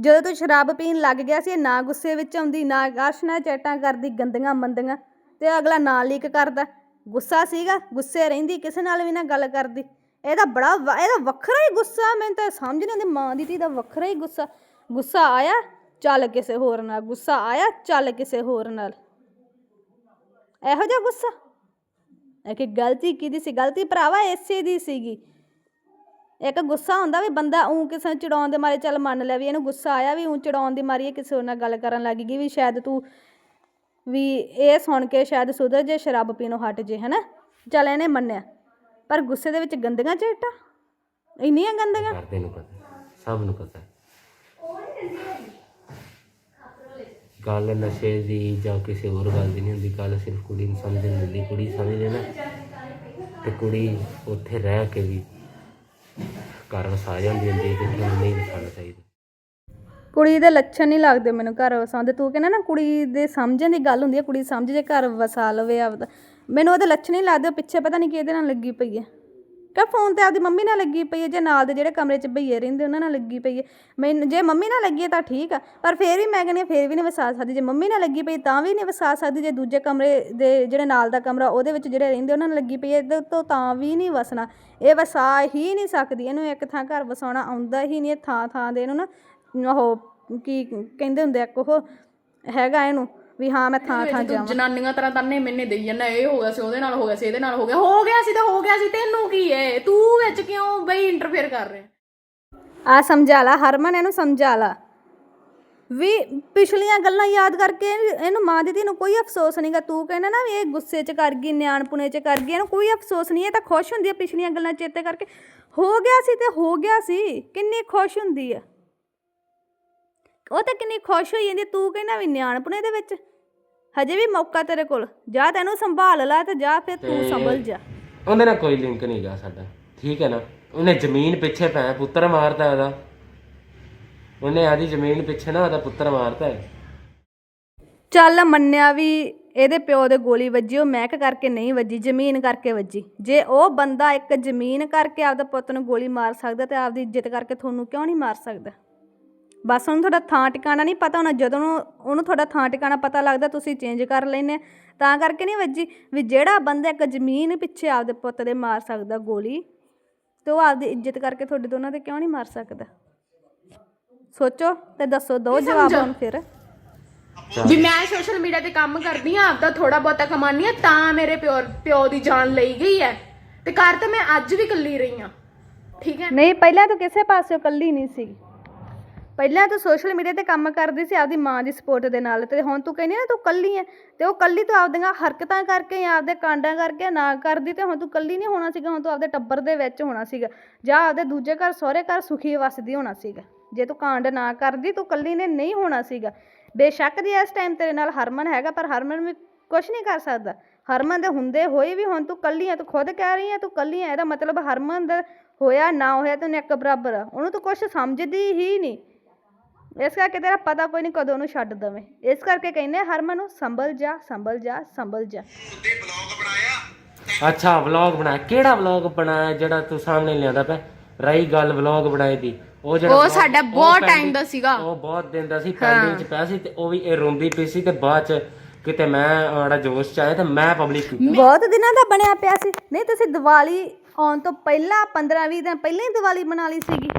ਜਦੋਂ ਤੂੰ ਸ਼ਰਾਬ ਪੀਣ ਲੱਗ ਗਿਆ ਸੀ, ਇਹ ਨਾ ਗੁੱਸੇ ਵਿੱਚ ਆਉਂਦੀ, ਨਾ ਅਰਸ਼ ਨਾਲ ਚੈਟਾਂ ਕਰਦੀ, ਗੰਦੀਆਂ ਮੰਦੀਆਂ। ਤੇ ਅਗਲਾ ਨਾ ਲੀਕ ਕਰਦਾ। ਗੁੱਸਾ ਸੀਗਾ, ਗੁੱਸੇ ਰਹਿੰਦੀ, ਕਿਸੇ ਨਾਲ ਵੀ ਨਾ ਗੱਲ ਕਰਦੀ। ਇਹਦਾ ਬੜਾ ਵ- ਇਹਦਾ ਵੱਖਰਾ ਹੀ ਗੁੱਸਾ, ਮੈਨੂੰ ਤਾਂ ਸਮਝ ਨਹੀਂ ਆਉਂਦੀ, ਮਾਂ ਦੀ ਧੀ ਦਾ ਵੱਖਰਾ ਹੀ ਗੁੱਸਾ। ਗੁੱਸਾ ਆਇਆ, ਚੱਲ ਕਿਸੇ ਹੋਰ ਨਾਲ, ਗੁੱਸਾ ਆਇਆ, ਚੱਲ ਕਿਸੇ ਹੋਰ ਨਾਲ। ਇਹੋ ਜਿਹਾ ਗੁੱਸਾ? ਇਹ ਕਿ ਗਲਤੀ ਕਿਹਦੀ ਸੀ? ਗਲਤੀ ਭਰਾਵਾ ਇਸੇ ਦੀ ਸੀਗੀ। ਇੱਕ ਗੁੱਸਾ ਹੁੰਦਾ ਵੀ ਬੰਦਾ ਉਂ ਕਿਸੇ ਨੂੰ ਚੜਾਉਣ ਦੇ ਮਾਰੇ, ਚੱਲ ਮੰਨ ਲਿਆ ਵੀ ਇਹਨੂੰ ਗੁੱਸਾ ਆਇਆ ਵੀ ਉਂ ਚੜਾਉਣ ਦੀ ਮਾਰੀ ਇਹ ਕਿਸੇ ਹੋਰ ਨਾਲ ਗੱਲ ਕਰਨ ਲੱਗ ਗਈ ਵੀ ਸ਼ਾਇਦ ਤੂੰ ਵੀ ਇਹ ਸੁਣ ਕੇ ਸ਼ਾਇਦ ਸੁਧਰ ਜੇ, ਸ਼ਰਾਬ ਪੀਣੋਂ ਹਟ ਜੇ, ਹਨਾ? ਚੱਲ ਇਹਨੇ ਮੰਨਿਆ। ਪਰ ਗੁੱਸੇ ਦੇ ਵਿੱਚ ਗੰਦੀਆਂ ਚੇਟਾਂ? ਇੰਨੀਆਂ ਗੰਦੀਆਂ? ਕਰਦੇ ਨੂੰ ਪਤਾ ਸਭ ਨੂੰ ਪਤਾ। ਹੈ। ਗੱਲ ਨਸ਼ੇ ਦੀ ਜਾਂ ਕਿਸੇ ਹੋਰ ਗੱਲ ਦੀ ਨਹੀਂ ਹੁੰਦੀ ਗੱਲ ਸਿਰਫ ਕੁੜੀ ਨੂੰ ਸਮਝਣ ਦੀ ਹੁੰਦੀ ਕੁੜੀ ਸਮਝ ਲੈ ਨਾ ਤੇ ਕੁੜੀ ਉੱਥੇ ਰਹਿ ਕੇ ਵੀ ਘਰ ਵਸਾ ਜਾਂਦੀ ਹੁੰਦੀ ਹੈ ਜਿੱਥੇ ਉਹਨੂੰ ਨਹੀਂ ਵਸਾਉਣਾ ਚਾਹੀਦਾ। ਕੁੜੀ ਦੇ ਲੱਛਣ ਨਹੀਂ ਲੱਗਦੇ ਮੈਨੂੰ ਘਰ ਵਸਾਉਂਦੇ ਤੂੰ ਕਹਿੰਦਾ ਨਾ ਕੁੜੀ ਦੇ ਸਮਝਣ ਦੀ ਗੱਲ ਹੁੰਦੀ ਹੈ ਕੁੜੀ ਸਮਝ ਜੇ ਘਰ ਵਸਾ ਲਵੇ ਆਪਦਾ। ਮੈਨੂੰ ਉਹਦੇ ਲੱਛਣ ਨਹੀਂ ਲੱਗਦੇ ਉਹ ਪਿੱਛੇ ਪਤਾ ਨਹੀਂ ਕਿਹਦੇ ਨਾਲ ਲੱਗੀ ਪਈ ਹੈ ਕਿ ਫੋਨ ਤੇ ਆਪਦੀ ਮੰਮੀ ਨਾਲ ਲੱਗੀ ਪਈ ਹੈ ਜੇ ਨਾਲ ਦੇ ਜਿਹੜੇ ਕਮਰੇ 'ਚ ਭਈਏ ਰਹਿੰਦੇ ਉਹਨਾਂ ਨਾਲ ਲੱਗੀ ਪਈ ਹੈ ਮੈਨੂੰ ਜੇ ਮੰਮੀ ਨਾਲ ਲੱਗੀ ਹੈ ਤਾਂ ਠੀਕ ਆ ਪਰ ਫੇਰ ਵੀ ਮੈਂ ਕਹਿੰਦੀ ਹਾਂ, ਫੇਰ ਵੀ ਨਹੀਂ ਵਸਾ ਸਕਦੀ। ਜੇ ਮੰਮੀ ਨਾਲ ਲੱਗੀ ਪਈ ਤਾਂ ਵੀ ਨਹੀਂ ਵਸਾ ਸਕਦੀ। ਜੇ ਦੂਜੇ ਕਮਰੇ ਦੇ ਜਿਹੜੇ ਨਾਲ ਦਾ ਕਮਰਾ ਉਹਦੇ ਵਿੱਚ ਜਿਹੜੇ ਰਹਿੰਦੇ ਉਹਨਾਂ ਨਾਲ ਲੱਗੀ ਪਈ ਹੈ ਇਹਦੇ ਤੋਂ ਤਾਂ ਵੀ ਨਹੀਂ ਵਸਣਾ। ਇਹ ਵਸਾ ਹੀ ਨਹੀਂ ਸਕਦੀ ਇਹਨੂੰ ਇੱਕ ਥਾਂ ਘਰ ਵਸਾਉਣਾ ਆਉਂਦਾ ਹੀ ਨਹੀਂ ਇਹ ਥਾਂ ਥਾਂ ਦੇ ਇਹਨੂੰ ਨਾ ਉਹ ਕੀ ਕਹਿੰਦੇ ਹੁੰਦੇ ਆ ਉਹ ਹੈਗਾ ਇਹਨੂੰ। ਵੀ ਹਾਂ ਮੈਂ ਥਾਂ ਥਾਂ ਜਾਵਾਂ। ਜਨਾਨੀਆਂ ਤਰ੍ਹਾਂ ਤਾਨੇ ਮੈਨੇ ਦੇਈ ਜਾਂਦਾ ਇਹ ਹੋ ਗਿਆ ਸੀ ਉਹਦੇ ਨਾਲ ਹੋ ਗਿਆ ਸੀ ਇਹਦੇ ਨਾਲ ਹੋ ਗਿਆ ਹੋ ਗਿਆ ਸੀ ਤਾਂ ਹੋ ਗਿਆ ਸੀ ਤੈਨੂੰ ਕੀ ਏ ਤੂੰ ਵਿੱਚ ਕਿਉਂ ਬਈ ਇੰਟਰਫੇਅਰ ਕਰ ਰਿਹਾ? ਆ ਸਮਝਾ ਲਾ ਹਰਮਨ ਇਹਨੂੰ ਸਮਝਾ ਲਾ। ਵੀ ਪਿਛਲੀਆਂ ਗੱਲਾਂ ਯਾਦ ਕਰਕੇ ਇਹਨੂੰ- ਮਾਂ ਦੀ ਧੀ ਨੂੰ ਕੋਈ ਅਫਸੋਸ ਨਹੀਂਗਾ ਤੂੰ ਕਹਿੰਦਾ ਨਾ ਵੀ ਇਹ ਗੁੱਸੇ 'ਚ ਕਰ ਗਈ ਨਿਆਣਪੁਣੇ 'ਚ ਕਰ ਗਈ ਇਹਨੂੰ ਕੋਈ ਅਫਸੋਸ ਨਹੀਂ ਇਹ ਤਾਂ ਖੁਸ਼ ਹੁੰਦੀ ਹੈ ਪਿਛਲੀਆਂ ਗੱਲਾਂ ਚੇਤੇ ਕਰਕੇ। ਹੋ ਗਿਆ ਸੀ ਤੇ ਹੋ ਗਿਆ ਸੀ ਕਿੰਨੀ ਖੁਸ਼ ਹੁੰਦੀ ਆ। ਉਹ ਤਾਂ ਕਿੰਨੀ ਖੁਸ਼ ਹੋਈ ਜਾਂਦੀ ਤੂੰ ਕਹਿੰਦਾ ਵੀ ਨਿਆਣਪੁਣੇ ਦੇ ਵਿੱਚ। ਹਜੇ ਵੀ ਮੌਕਾ ਤੇਰੇ ਕੋਲ। ਜਾ ਤੈਨੂੰ ਸੰਭਾਲ ਲੈ ਤੇ ਜਾ ਫਿਰ ਤੂੰ ਸੰਭਲ ਜਾ। ਉਹਦੇ ਨਾਲ ਕੋਈ ਲਿੰਕ ਨਹੀਂ ਗਾ ਸਾਡਾ। ਠੀਕ ਹੈ ਨਾ? ਉਹਨੇ ਜ਼ਮੀਨ ਪਿੱਛੇ ਪੈ ਪੁੱਤਰ ਮਾਰਤਾ ਉਹਦਾ। ਉਹਨੇ ਆਦੀ ਜ਼ਮੀਨ ਪਿੱਛੇ ਨਾ ਉਹਦਾ ਪੁੱਤਰ ਮਾਰਤਾ ਹੈ। ਚੱਲ ਮੰਨਿਆ ਵੀ ਇਹਦੇ ਪਿਓ ਦੇ ਗੋਲੀ ਵੱਜੀ ਉਹ ਮਹਿਕ ਕਰਕੇ ਨਹੀਂ ਵੱਜੀ ਜ਼ਮੀਨ ਕਰਕੇ ਵੱਜੀ। ਜੇ ਉਹ ਬੰਦਾ ਇੱਕ ਜ਼ਮੀਨ ਕਰਕੇ ਆਪਦੇ ਪੁੱਤ ਨੂੰ ਗੋਲੀ ਮਾਰ ਸਕਦਾ ਤੇ ਆਪਦੀ ਇੱਜ਼ਤ ਕਰਕੇ ਤੁਹਾਨੂੰ ਕਿਉਂ ਨਹੀਂ ਮਾਰ ਸਕਦਾ? ਬਸ ਉਹਨੂੰ ਤੁਹਾਡਾ ਥਾਂ ਟਿਕਾਣਾ ਨਹੀਂ ਪਤਾ ਹੋਣਾ ਜਦੋਂ ਉਹਨੂੰ ਤੁਹਾਡਾ ਥਾਂ ਟਿਕਾਣਾ ਪਤਾ ਲੱਗਦਾ ਤੁਸੀਂ ਚੇਂਜ ਕਰ ਲੈਨੇ ਤਾਂ ਕਰਕੇ ਨਹੀਂ ਵੱਜੀ ਵੀ ਜਿਹੜਾ ਬੰਦਾ ਇੱਕ ਜ਼ਮੀਨ ਪਿੱਛੇ ਆਪਦੇ ਪੁੱਤ ਦੇ ਮਾਰ ਸਕਦਾ ਗੋਲੀ ਤੇ ਉਹ ਆਪਦੀ ਇੱਜ਼ਤ ਕਰਕੇ ਤੁਹਾਡੇ ਦੋਨਾਂ ਤੇ ਕਿਉਂ ਨਹੀਂ ਮਾਰ ਸਕਦਾ? ਸੋਚੋ ਤੇ ਦੱਸੋ ਦੋ ਜਵਾਬ ਹੁਣ ਫਿਰ। ਵੀ ਮੈਂ ਸੋਸ਼ਲ ਮੀਡੀਆ ਤੇ ਕੰਮ ਕਰਦੀ ਆ ਆਪਦਾ ਥੋੜਾ ਬਹੁਤਾ ਕਮਾਨੀ ਆ ਤਾਂ ਮੇਰੇ ਪਿਓ ਪਿਓ ਦੀ ਜਾਨ ਲਈ ਗਈ ਹੈ। ਤੇ ਘਰ ਤੇ ਮੈਂ ਅੱਜ ਵੀ ਇਕੱਲੀ ਰਹੀ ਆ ਠੀਕ ਹੈ? ਨਹੀਂ ਪਹਿਲਾਂ ਤੂੰ ਕਿਸੇ ਪਾਸਿਓਂ ਕੱਲੀ ਨਹੀਂ ਸੀ। ਪਹਿਲਾਂ ਤੂੰ ਸੋਸ਼ਲ ਮੀਡੀਆ ਤੇ ਕੰਮ ਕਰਦੀ ਸੀ, ਆਪਦੀ ਮਾਂ ਦੀ ਸਪੋਰਟ ਦੇ ਨਾਲ ਤੇ ਹੁਣ ਤੂੰ ਕਹਿੰਦੀ ਨਾ ਤੂੰ ਕੱਲੀ ਐ ਤੇ ਉਹ ਕੱਲੀ ਤੂੰ ਆਪਦੀਆਂ ਹਰਕਤਾਂ ਕਰਕੇ ਜਾਂ ਆਪਦੇ ਕਾਂਡਾਂ ਕਰਕੇ ਨਾ ਕਰਦੀ ਤੇ ਹੁਣ ਤੂੰ ਕੱਲੀ ਨਹੀਂ ਹੋਣਾ ਸੀਗਾ, ਹੁਣ ਤੂੰ ਆਪਦੇ ਟੱਬਰ ਦੇ ਵਿੱਚ ਹੋਣਾ ਸੀਗਾ ਜਾਂ ਆਪਦੇ ਦੂਜੇ ਘਰ, ਸਹੁਰੇ ਘਰ ਸੁਖੀ ਵਸਦੀ ਹੋਣਾ ਸੀਗਾ। ਜੇ ਤੂੰ ਕਾਂਡ ਨਾ ਕਰਦੀ, ਤੂੰ ਕੱਲੀ ਨੇ ਨਹੀਂ ਹੋਣਾ ਸੀਗਾ। ਬੇਸ਼ੱਕ ਦੀ ਇਸ ਟਾਈਮ ਤੇਰੇ ਨਾਲ ਹਰਮਨ ਹੈਗਾ, ਪਰ ਹਰਮਨ ਵੀ ਕੁਝ ਨਹੀਂ ਕਰ ਸਕਦਾ। ਹਰਮਨ ਦੇ ਹੁੰਦੇ ਹੋਏ ਵੀ ਹੁਣ ਤੂੰ ਕੱਲੀ ਆ ਤੂੰ ਖੁਦ ਕਹਿ ਰਹੀ ਆ ਤੂੰ ਕੱਲੀ ਆ ਇਹਦਾ ਮਤਲਬ ਹਰਮਨ ਦਾ ਹੋਇਆ, ਨਾ ਹੋਇਆ, ਤੈਨੂੰ ਇੱਕ ਬਰਾਬਰ ਆ। ਉਹਨੂੰ ਤੂੰ ਕੁਝ ਸਮਝਦੀ ਹੀ ਨਹੀਂ। ਇਸ ਕਰਕੇ ਤੇਰਾ ਪਤਾ ਕੋਈ ਨਹੀਂ ਕਦੋਂ ਉਹਨੂੰ ਛੱਡ ਦਵੇਂ। ਇਸ ਕਰਕੇ ਕਹਿੰਦੇ ਆ, ਹਰਮਨ ਨੂੰ ਸੰਭਲ ਜਾ ਸੰਭਲ ਜਾ ਸੰਭਲ ਜਾ। ਉੱਤੇ ਬਲੌਗ ਬਣਾਇਆ ਅੱਛਾ ਵਲੌਗ ਬਣਾਇਆ। ਕਿਹੜਾ ਵਲੌਗ ਬਣਾਇਆ ਜਿਹੜਾ ਤੂੰ ਸਾਹਮਣੇ ਲਿਆਂਦਾ ਪਿਆ? ਰਹੀ ਗੱਲ ਵਲੌਗ ਬਣਾਏ ਦੀ। ਉਹ ਜਿਹੜਾ ਉਹ vlog- ਸਾਡਾ ਉਹ ਬਹੁਤ time ਦਾ ਸੀਗਾ। ਉਹ ਬਹੁਤ ਦਿਨ ਦਾ ਸੀ ਪੈਂਡਿੰਗ ਚ ਪਿਆ ਸੀ ਤੇ ਉਹ ਵੀ ਇਹ ਰੋਂਦੀ ਪਈ ਸੀ ਤੇ ਬਾਅਦ ਚ ਕਿਤੇ ਮੈਂ ਆੜਾ ਜੋਸ਼ ਚ ਆਇਆ ਤੇ ਮੈਂ ਪਬਲਿਕ ਬਹੁਤ ਦਿਨਾਂ ਦਾ ਬਣਿਆ ਪਿਆ ਸੀ। ਨਹੀਂ ਤੁਸੀਂ ਦੀਵਾਲੀ ਆਉਣ ਤੋਂ ਪਹਿਲਾਂ 15 20 ਦਿਨ ਪਹਿਲਾਂ ਹੀ ਦੀਵਾਲੀ ਮਨਾ ਲਈ ਸੀਗੀ।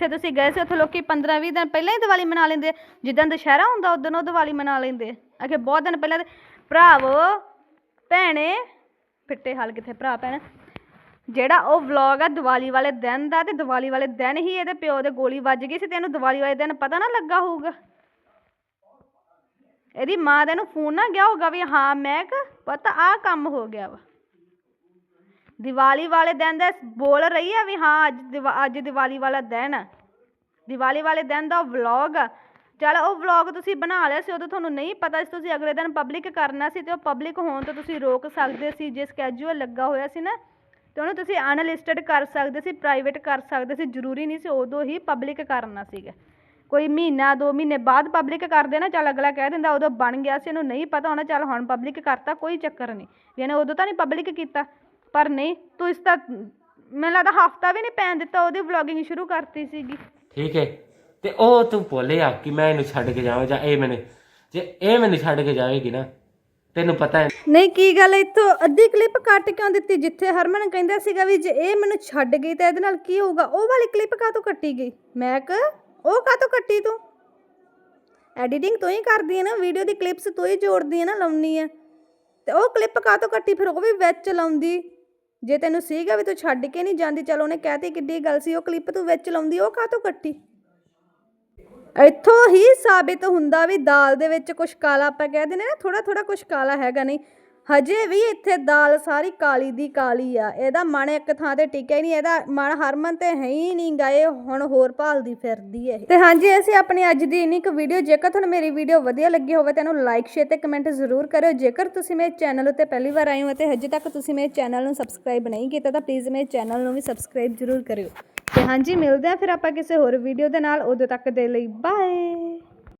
ਜਿੱਥੇ ਤੁਸੀਂ ਗਏ ਸੀ, ਉੱਥੇ ਲੋਕੀ 15 20 ਦਿਨ ਪਹਿਲਾਂ ਹੀ ਦੀਵਾਲੀ ਮਨਾ ਲੈਂਦੇ ਜਿੱਦਾਂ ਦੁਸ਼ਹਿਰਾ ਹੁੰਦਾ, ਉਦੋਂ ਉਹ ਦੀਵਾਲੀ ਮਨਾ ਲੈਂਦੇ ਅਗੇ ਬਹੁਤ ਦਿਨ ਪਹਿਲਾਂ ਭਰਾਵੋ, ਭੈਣੇ, ਫਿੱਟੇ ਹਾਲ ਕਿੱਥੇ ਭਰਾ ਭੈਣ। ਜਿਹੜਾ ਉਹ ਵਲੌਗ ਆ ਦੀਵਾਲੀ ਵਾਲੇ ਦਿਨ ਦਾ ਤੇ ਦੀਵਾਲੀ ਵਾਲੇ ਦਿਨ ਹੀ ਇਹਦੇ ਪਿਓ ਦੇ ਗੋਲੀ ਵੱਜ ਗਈ ਸੀ ਤੇ ਇਹਨੂੰ ਦੀਵਾਲੀ ਵਾਲੇ ਦਿਨ ਪਤਾ ਨਾ ਲੱਗਾ ਹੋਊਗਾ। ਇਹਦੀ ਮਾਂ ਦਾ ਇਹਨੂੰ ਫੋਨ ਨਾ ਗਿਆ ਹੋਊਗਾ ਵੀ ਹਾਂ, ਮੈਂ ਕਿ ਪਤਾ ਆਹ ਕੰਮ ਹੋ ਗਿਆ ਵਾ। ਦੀਵਾਲੀ ਵਾਲੇ ਦਿਨ ਦਾ ਬੋਲ ਰਹੀ ਆ ਵੀ ਹਾਂ, ਅੱਜ ਦੀਵਾ- ਅੱਜ ਦੀਵਾਲੀ ਵਾਲਾ ਦਿਨ। ਆ ਦੀਵਾਲੀ ਵਾਲੇ ਦਿਨ ਦਾ ਵਲੌਗ ਆ ਚਲ ਉਹ ਵਲੌਗ ਤੁਸੀਂ ਬਣਾ ਲਿਆ ਸੀ ਉਦੋਂ ਤੁਹਾਨੂੰ ਨਹੀਂ ਪਤਾ ਸੀ, ਤੁਸੀਂ ਅਗਲੇ ਦਿਨ ਪਬਲਿਕ ਕਰਨਾ ਸੀ ਤੇ ਉਹ ਪਬਲਿਕ ਹੋਣ ਤੋਂ ਤੁਸੀਂ ਰੋਕ ਸਕਦੇ ਸੀ, ਜੇ ਸਕੈਜੂਅਲ ਲੱਗਾ ਹੋਇਆ ਸੀ ਨਾ, ਤੇ ਉਹਨੂੰ ਤੁਸੀਂ ਅਨਲਿਸਟਡ ਕਰ ਸਕਦੇ ਸੀ ਪ੍ਰਾਈਵੇਟ ਕਰ ਸਕਦੇ ਸੀ, ਜ਼ਰੂਰੀ ਨਹੀਂ ਸੀ ਉਦੋਂ ਹੀ ਪਬਲਿਕ ਕਰਨਾ ਸੀਗਾ। ਕੋਈ ਮਹੀਨਾ, ਦੋ ਮਹੀਨੇ ਬਾਅਦ ਪਬਲਿਕ ਕਰਦੇ ਨਾ, ਚੱਲ ਅਗਲਾ ਕਹਿ ਦਿੰਦਾ ਉਦੋਂ ਬਣ ਗਿਆ ਸੀ ਇਹਨੂੰ ਨਹੀਂ ਪਤਾ ਹੋਣਾ, ਚੱਲ ਹੁਣ ਪਬਲਿਕ ਕਰਤਾ, ਕੋਈ ਚੱਕਰ ਨਹੀਂ। ਵੀ ਇਹਨੇ ਉਦੋਂ ਤਾਂ ਨਹੀਂ ਪਬਲਿਕ ਕੀਤਾ। ਪਰ ਨਹੀਂ ਤੂੰ ਇਸ ਦਾ ਮੈਨੂੰ ਲੱਗਦਾ ਹਫਤਾ ਵੀ ਨਹੀਂ ਪੈਣ ਦਿੱਤਾ ਉਹਦੀ ਵਲੌਗਿੰਗ ਸ਼ੁਰੂ ਕਰਤੀ ਸੀਗੀ। ਠੀਕ ਹੈ ਤੇ ਉਹ ਤੂੰ ਭੁੱਲਿਆ ਕਿ ਮੈਂ ਇਹਨੂੰ ਛੱਡ ਕੇ ਜਾਵਾਂ ਜਾਂ ਇਹ ਮੈਨੂੰ ਜੇ ਇਹ ਮੈਨੂੰ ਛੱਡ ਕੇ ਜਾਵੇਗੀ ਨਾ ਤੈਨੂੰ ਪਤਾ ਹੈ। ਨਹੀਂ ਕੀ ਗੱਲ ਇੱਥੋਂ ਅੱਧੀ ਕਲਿੱਪ ਕੱਟ ਕਿਉਂ ਦਿੱਤੀ? ਜਿੱਥੇ ਹਰਮਨ ਕਹਿੰਦਾ ਸੀਗਾ ਵੀ ਜੇ ਇਹ ਮੈਨੂੰ ਛੱਡ ਗਈ ਤਾਂ ਇਹਦੇ ਨਾਲ ਕੀ ਹੋਊਗਾ? ਉਹ ਵਾਲੀ ਕਲਿੱਪ ਕਾਹਤੋਂ ਕੱਟੀ ਗਈ? ਮੈਂ ਕ ਉਹ ਕਾਹਤੋਂ ਕੱਟੀ ਤੂੰ? ਐਡੀਟਿੰਗ ਤੂੰ ਹੀ ਕਰਦੀ ਹੈ ਨਾ ਵੀਡੀਓ ਦੀ ਕਲਿੱਪਸ ਤੂੰ ਹੀ ਜੋੜਦੀ ਹੈ ਨਾ ਲਾਉਣੀ ਹੈ। ਤੇ ਉਹ ਕਲਿੱਪ ਕਾਹਤੋਂ ਕੱਟੀ? ਫਿਰ ਉਹ ਵੀ ਵਿੱਚ ਲਾਉਂਦੀ। ਜੇ ਤੈਨੂੰ ਸੀਗਾ ਵੀ ਤੂੰ ਛੱਡ ਕੇ ਨਹੀਂ ਜਾਂਦੀ, ਚਲ ਉਹਨੇ ਕਹਿਤੀ ਕਿੱਡੀ ਗੱਲ ਸੀ, ਉਹ ਕਲਿੱਪ ਤੂੰ ਵਿੱਚ ਲਾਉਂਦੀ, ਉਹ ਕਾਹਤੋਂ ਕੱਟੀ? ਇੱਥੋਂ ਹੀ ਸਾਬਿਤ ਹੁੰਦਾ ਵੀ ਦਾਲ ਦੇ ਵਿੱਚ ਕੁਛ ਕਾਲਾ ਆਪਾਂ ਕਹਿ ਦਿੰਦੇ ਨਾ ਥੋੜਾ ਥੋੜਾ ਕੁਛ ਕਾਲਾ ਹੈਗਾ ਨਹੀਂ। ਹਜੇ ਵੀ ਇੱਥੇ ਦਾਲ ਸਾਰੀ ਕਾਲੀ ਦੀ ਕਾਲੀ ਆ। ਇਹਦਾ ਮਨ ਇੱਕ ਥਾਂ ਤੇ ਟਿਕਿਆ ਹੀ ਨਹੀਂ, ਇਹਦਾ ਮਨ ਹਰਮਨ ਤੇ ਹੈ ਹੀ ਨਹੀਂ ਗਏ ਹੁਣ ਹੋਰ ਭਾਲਦੀ ਫਿਰਦੀ ਹੈ ਇਹ। ਤੇ ਹਾਂਜੀ, ਅਸੀਂ ਆਪਣੀ ਅੱਜ ਦੀ ਇੰਨੀ ਕੁ ਵੀਡੀਓ ਜੇਕਰ ਤੁਹਾਨੂੰ ਮੇਰੀ ਵੀਡੀਓ ਵਧੀਆ ਲੱਗੀ ਹੋਵੇ ਤਾਂ ਇਹਨੂੰ ਲਾਈਕ ਸ਼ੇਅਰ ਤੇ ਕਮੈਂਟ ਜ਼ਰੂਰ ਕਰਿਓ। ਜੇਕਰ ਤੁਸੀਂ ਮੇਰੇ ਚੈਨਲ ਉੱਤੇ ਪਹਿਲੀ ਵਾਰ ਆਏ ਹੋ ਅਤੇ ਹਜੇ ਤੱਕ ਤੁਸੀਂ ਮੇਰੇ ਚੈਨਲ ਨੂੰ ਸਬਸਕ੍ਰਾਈਬ ਨਹੀਂ ਕੀਤਾ ਤਾਂ ਪਲੀਜ਼ ਮੇਰੇ ਚੈਨਲ ਨੂੰ ਵੀ ਸਬਸਕ੍ਰਾਈਬ ਜ਼ਰੂਰ ਕਰਿਓ। ਤੇ ਹਾਂਜੀ, ਮਿਲਦੇ ਆ ਫਿਰ ਆਪਾਂ ਕਿਸੇ ਹੋਰ ਵੀਡੀਓ ਦੇ ਨਾਲ। ਉਦੋਂ ਤੱਕ ਦੇ ਲਈ ਬਾਏ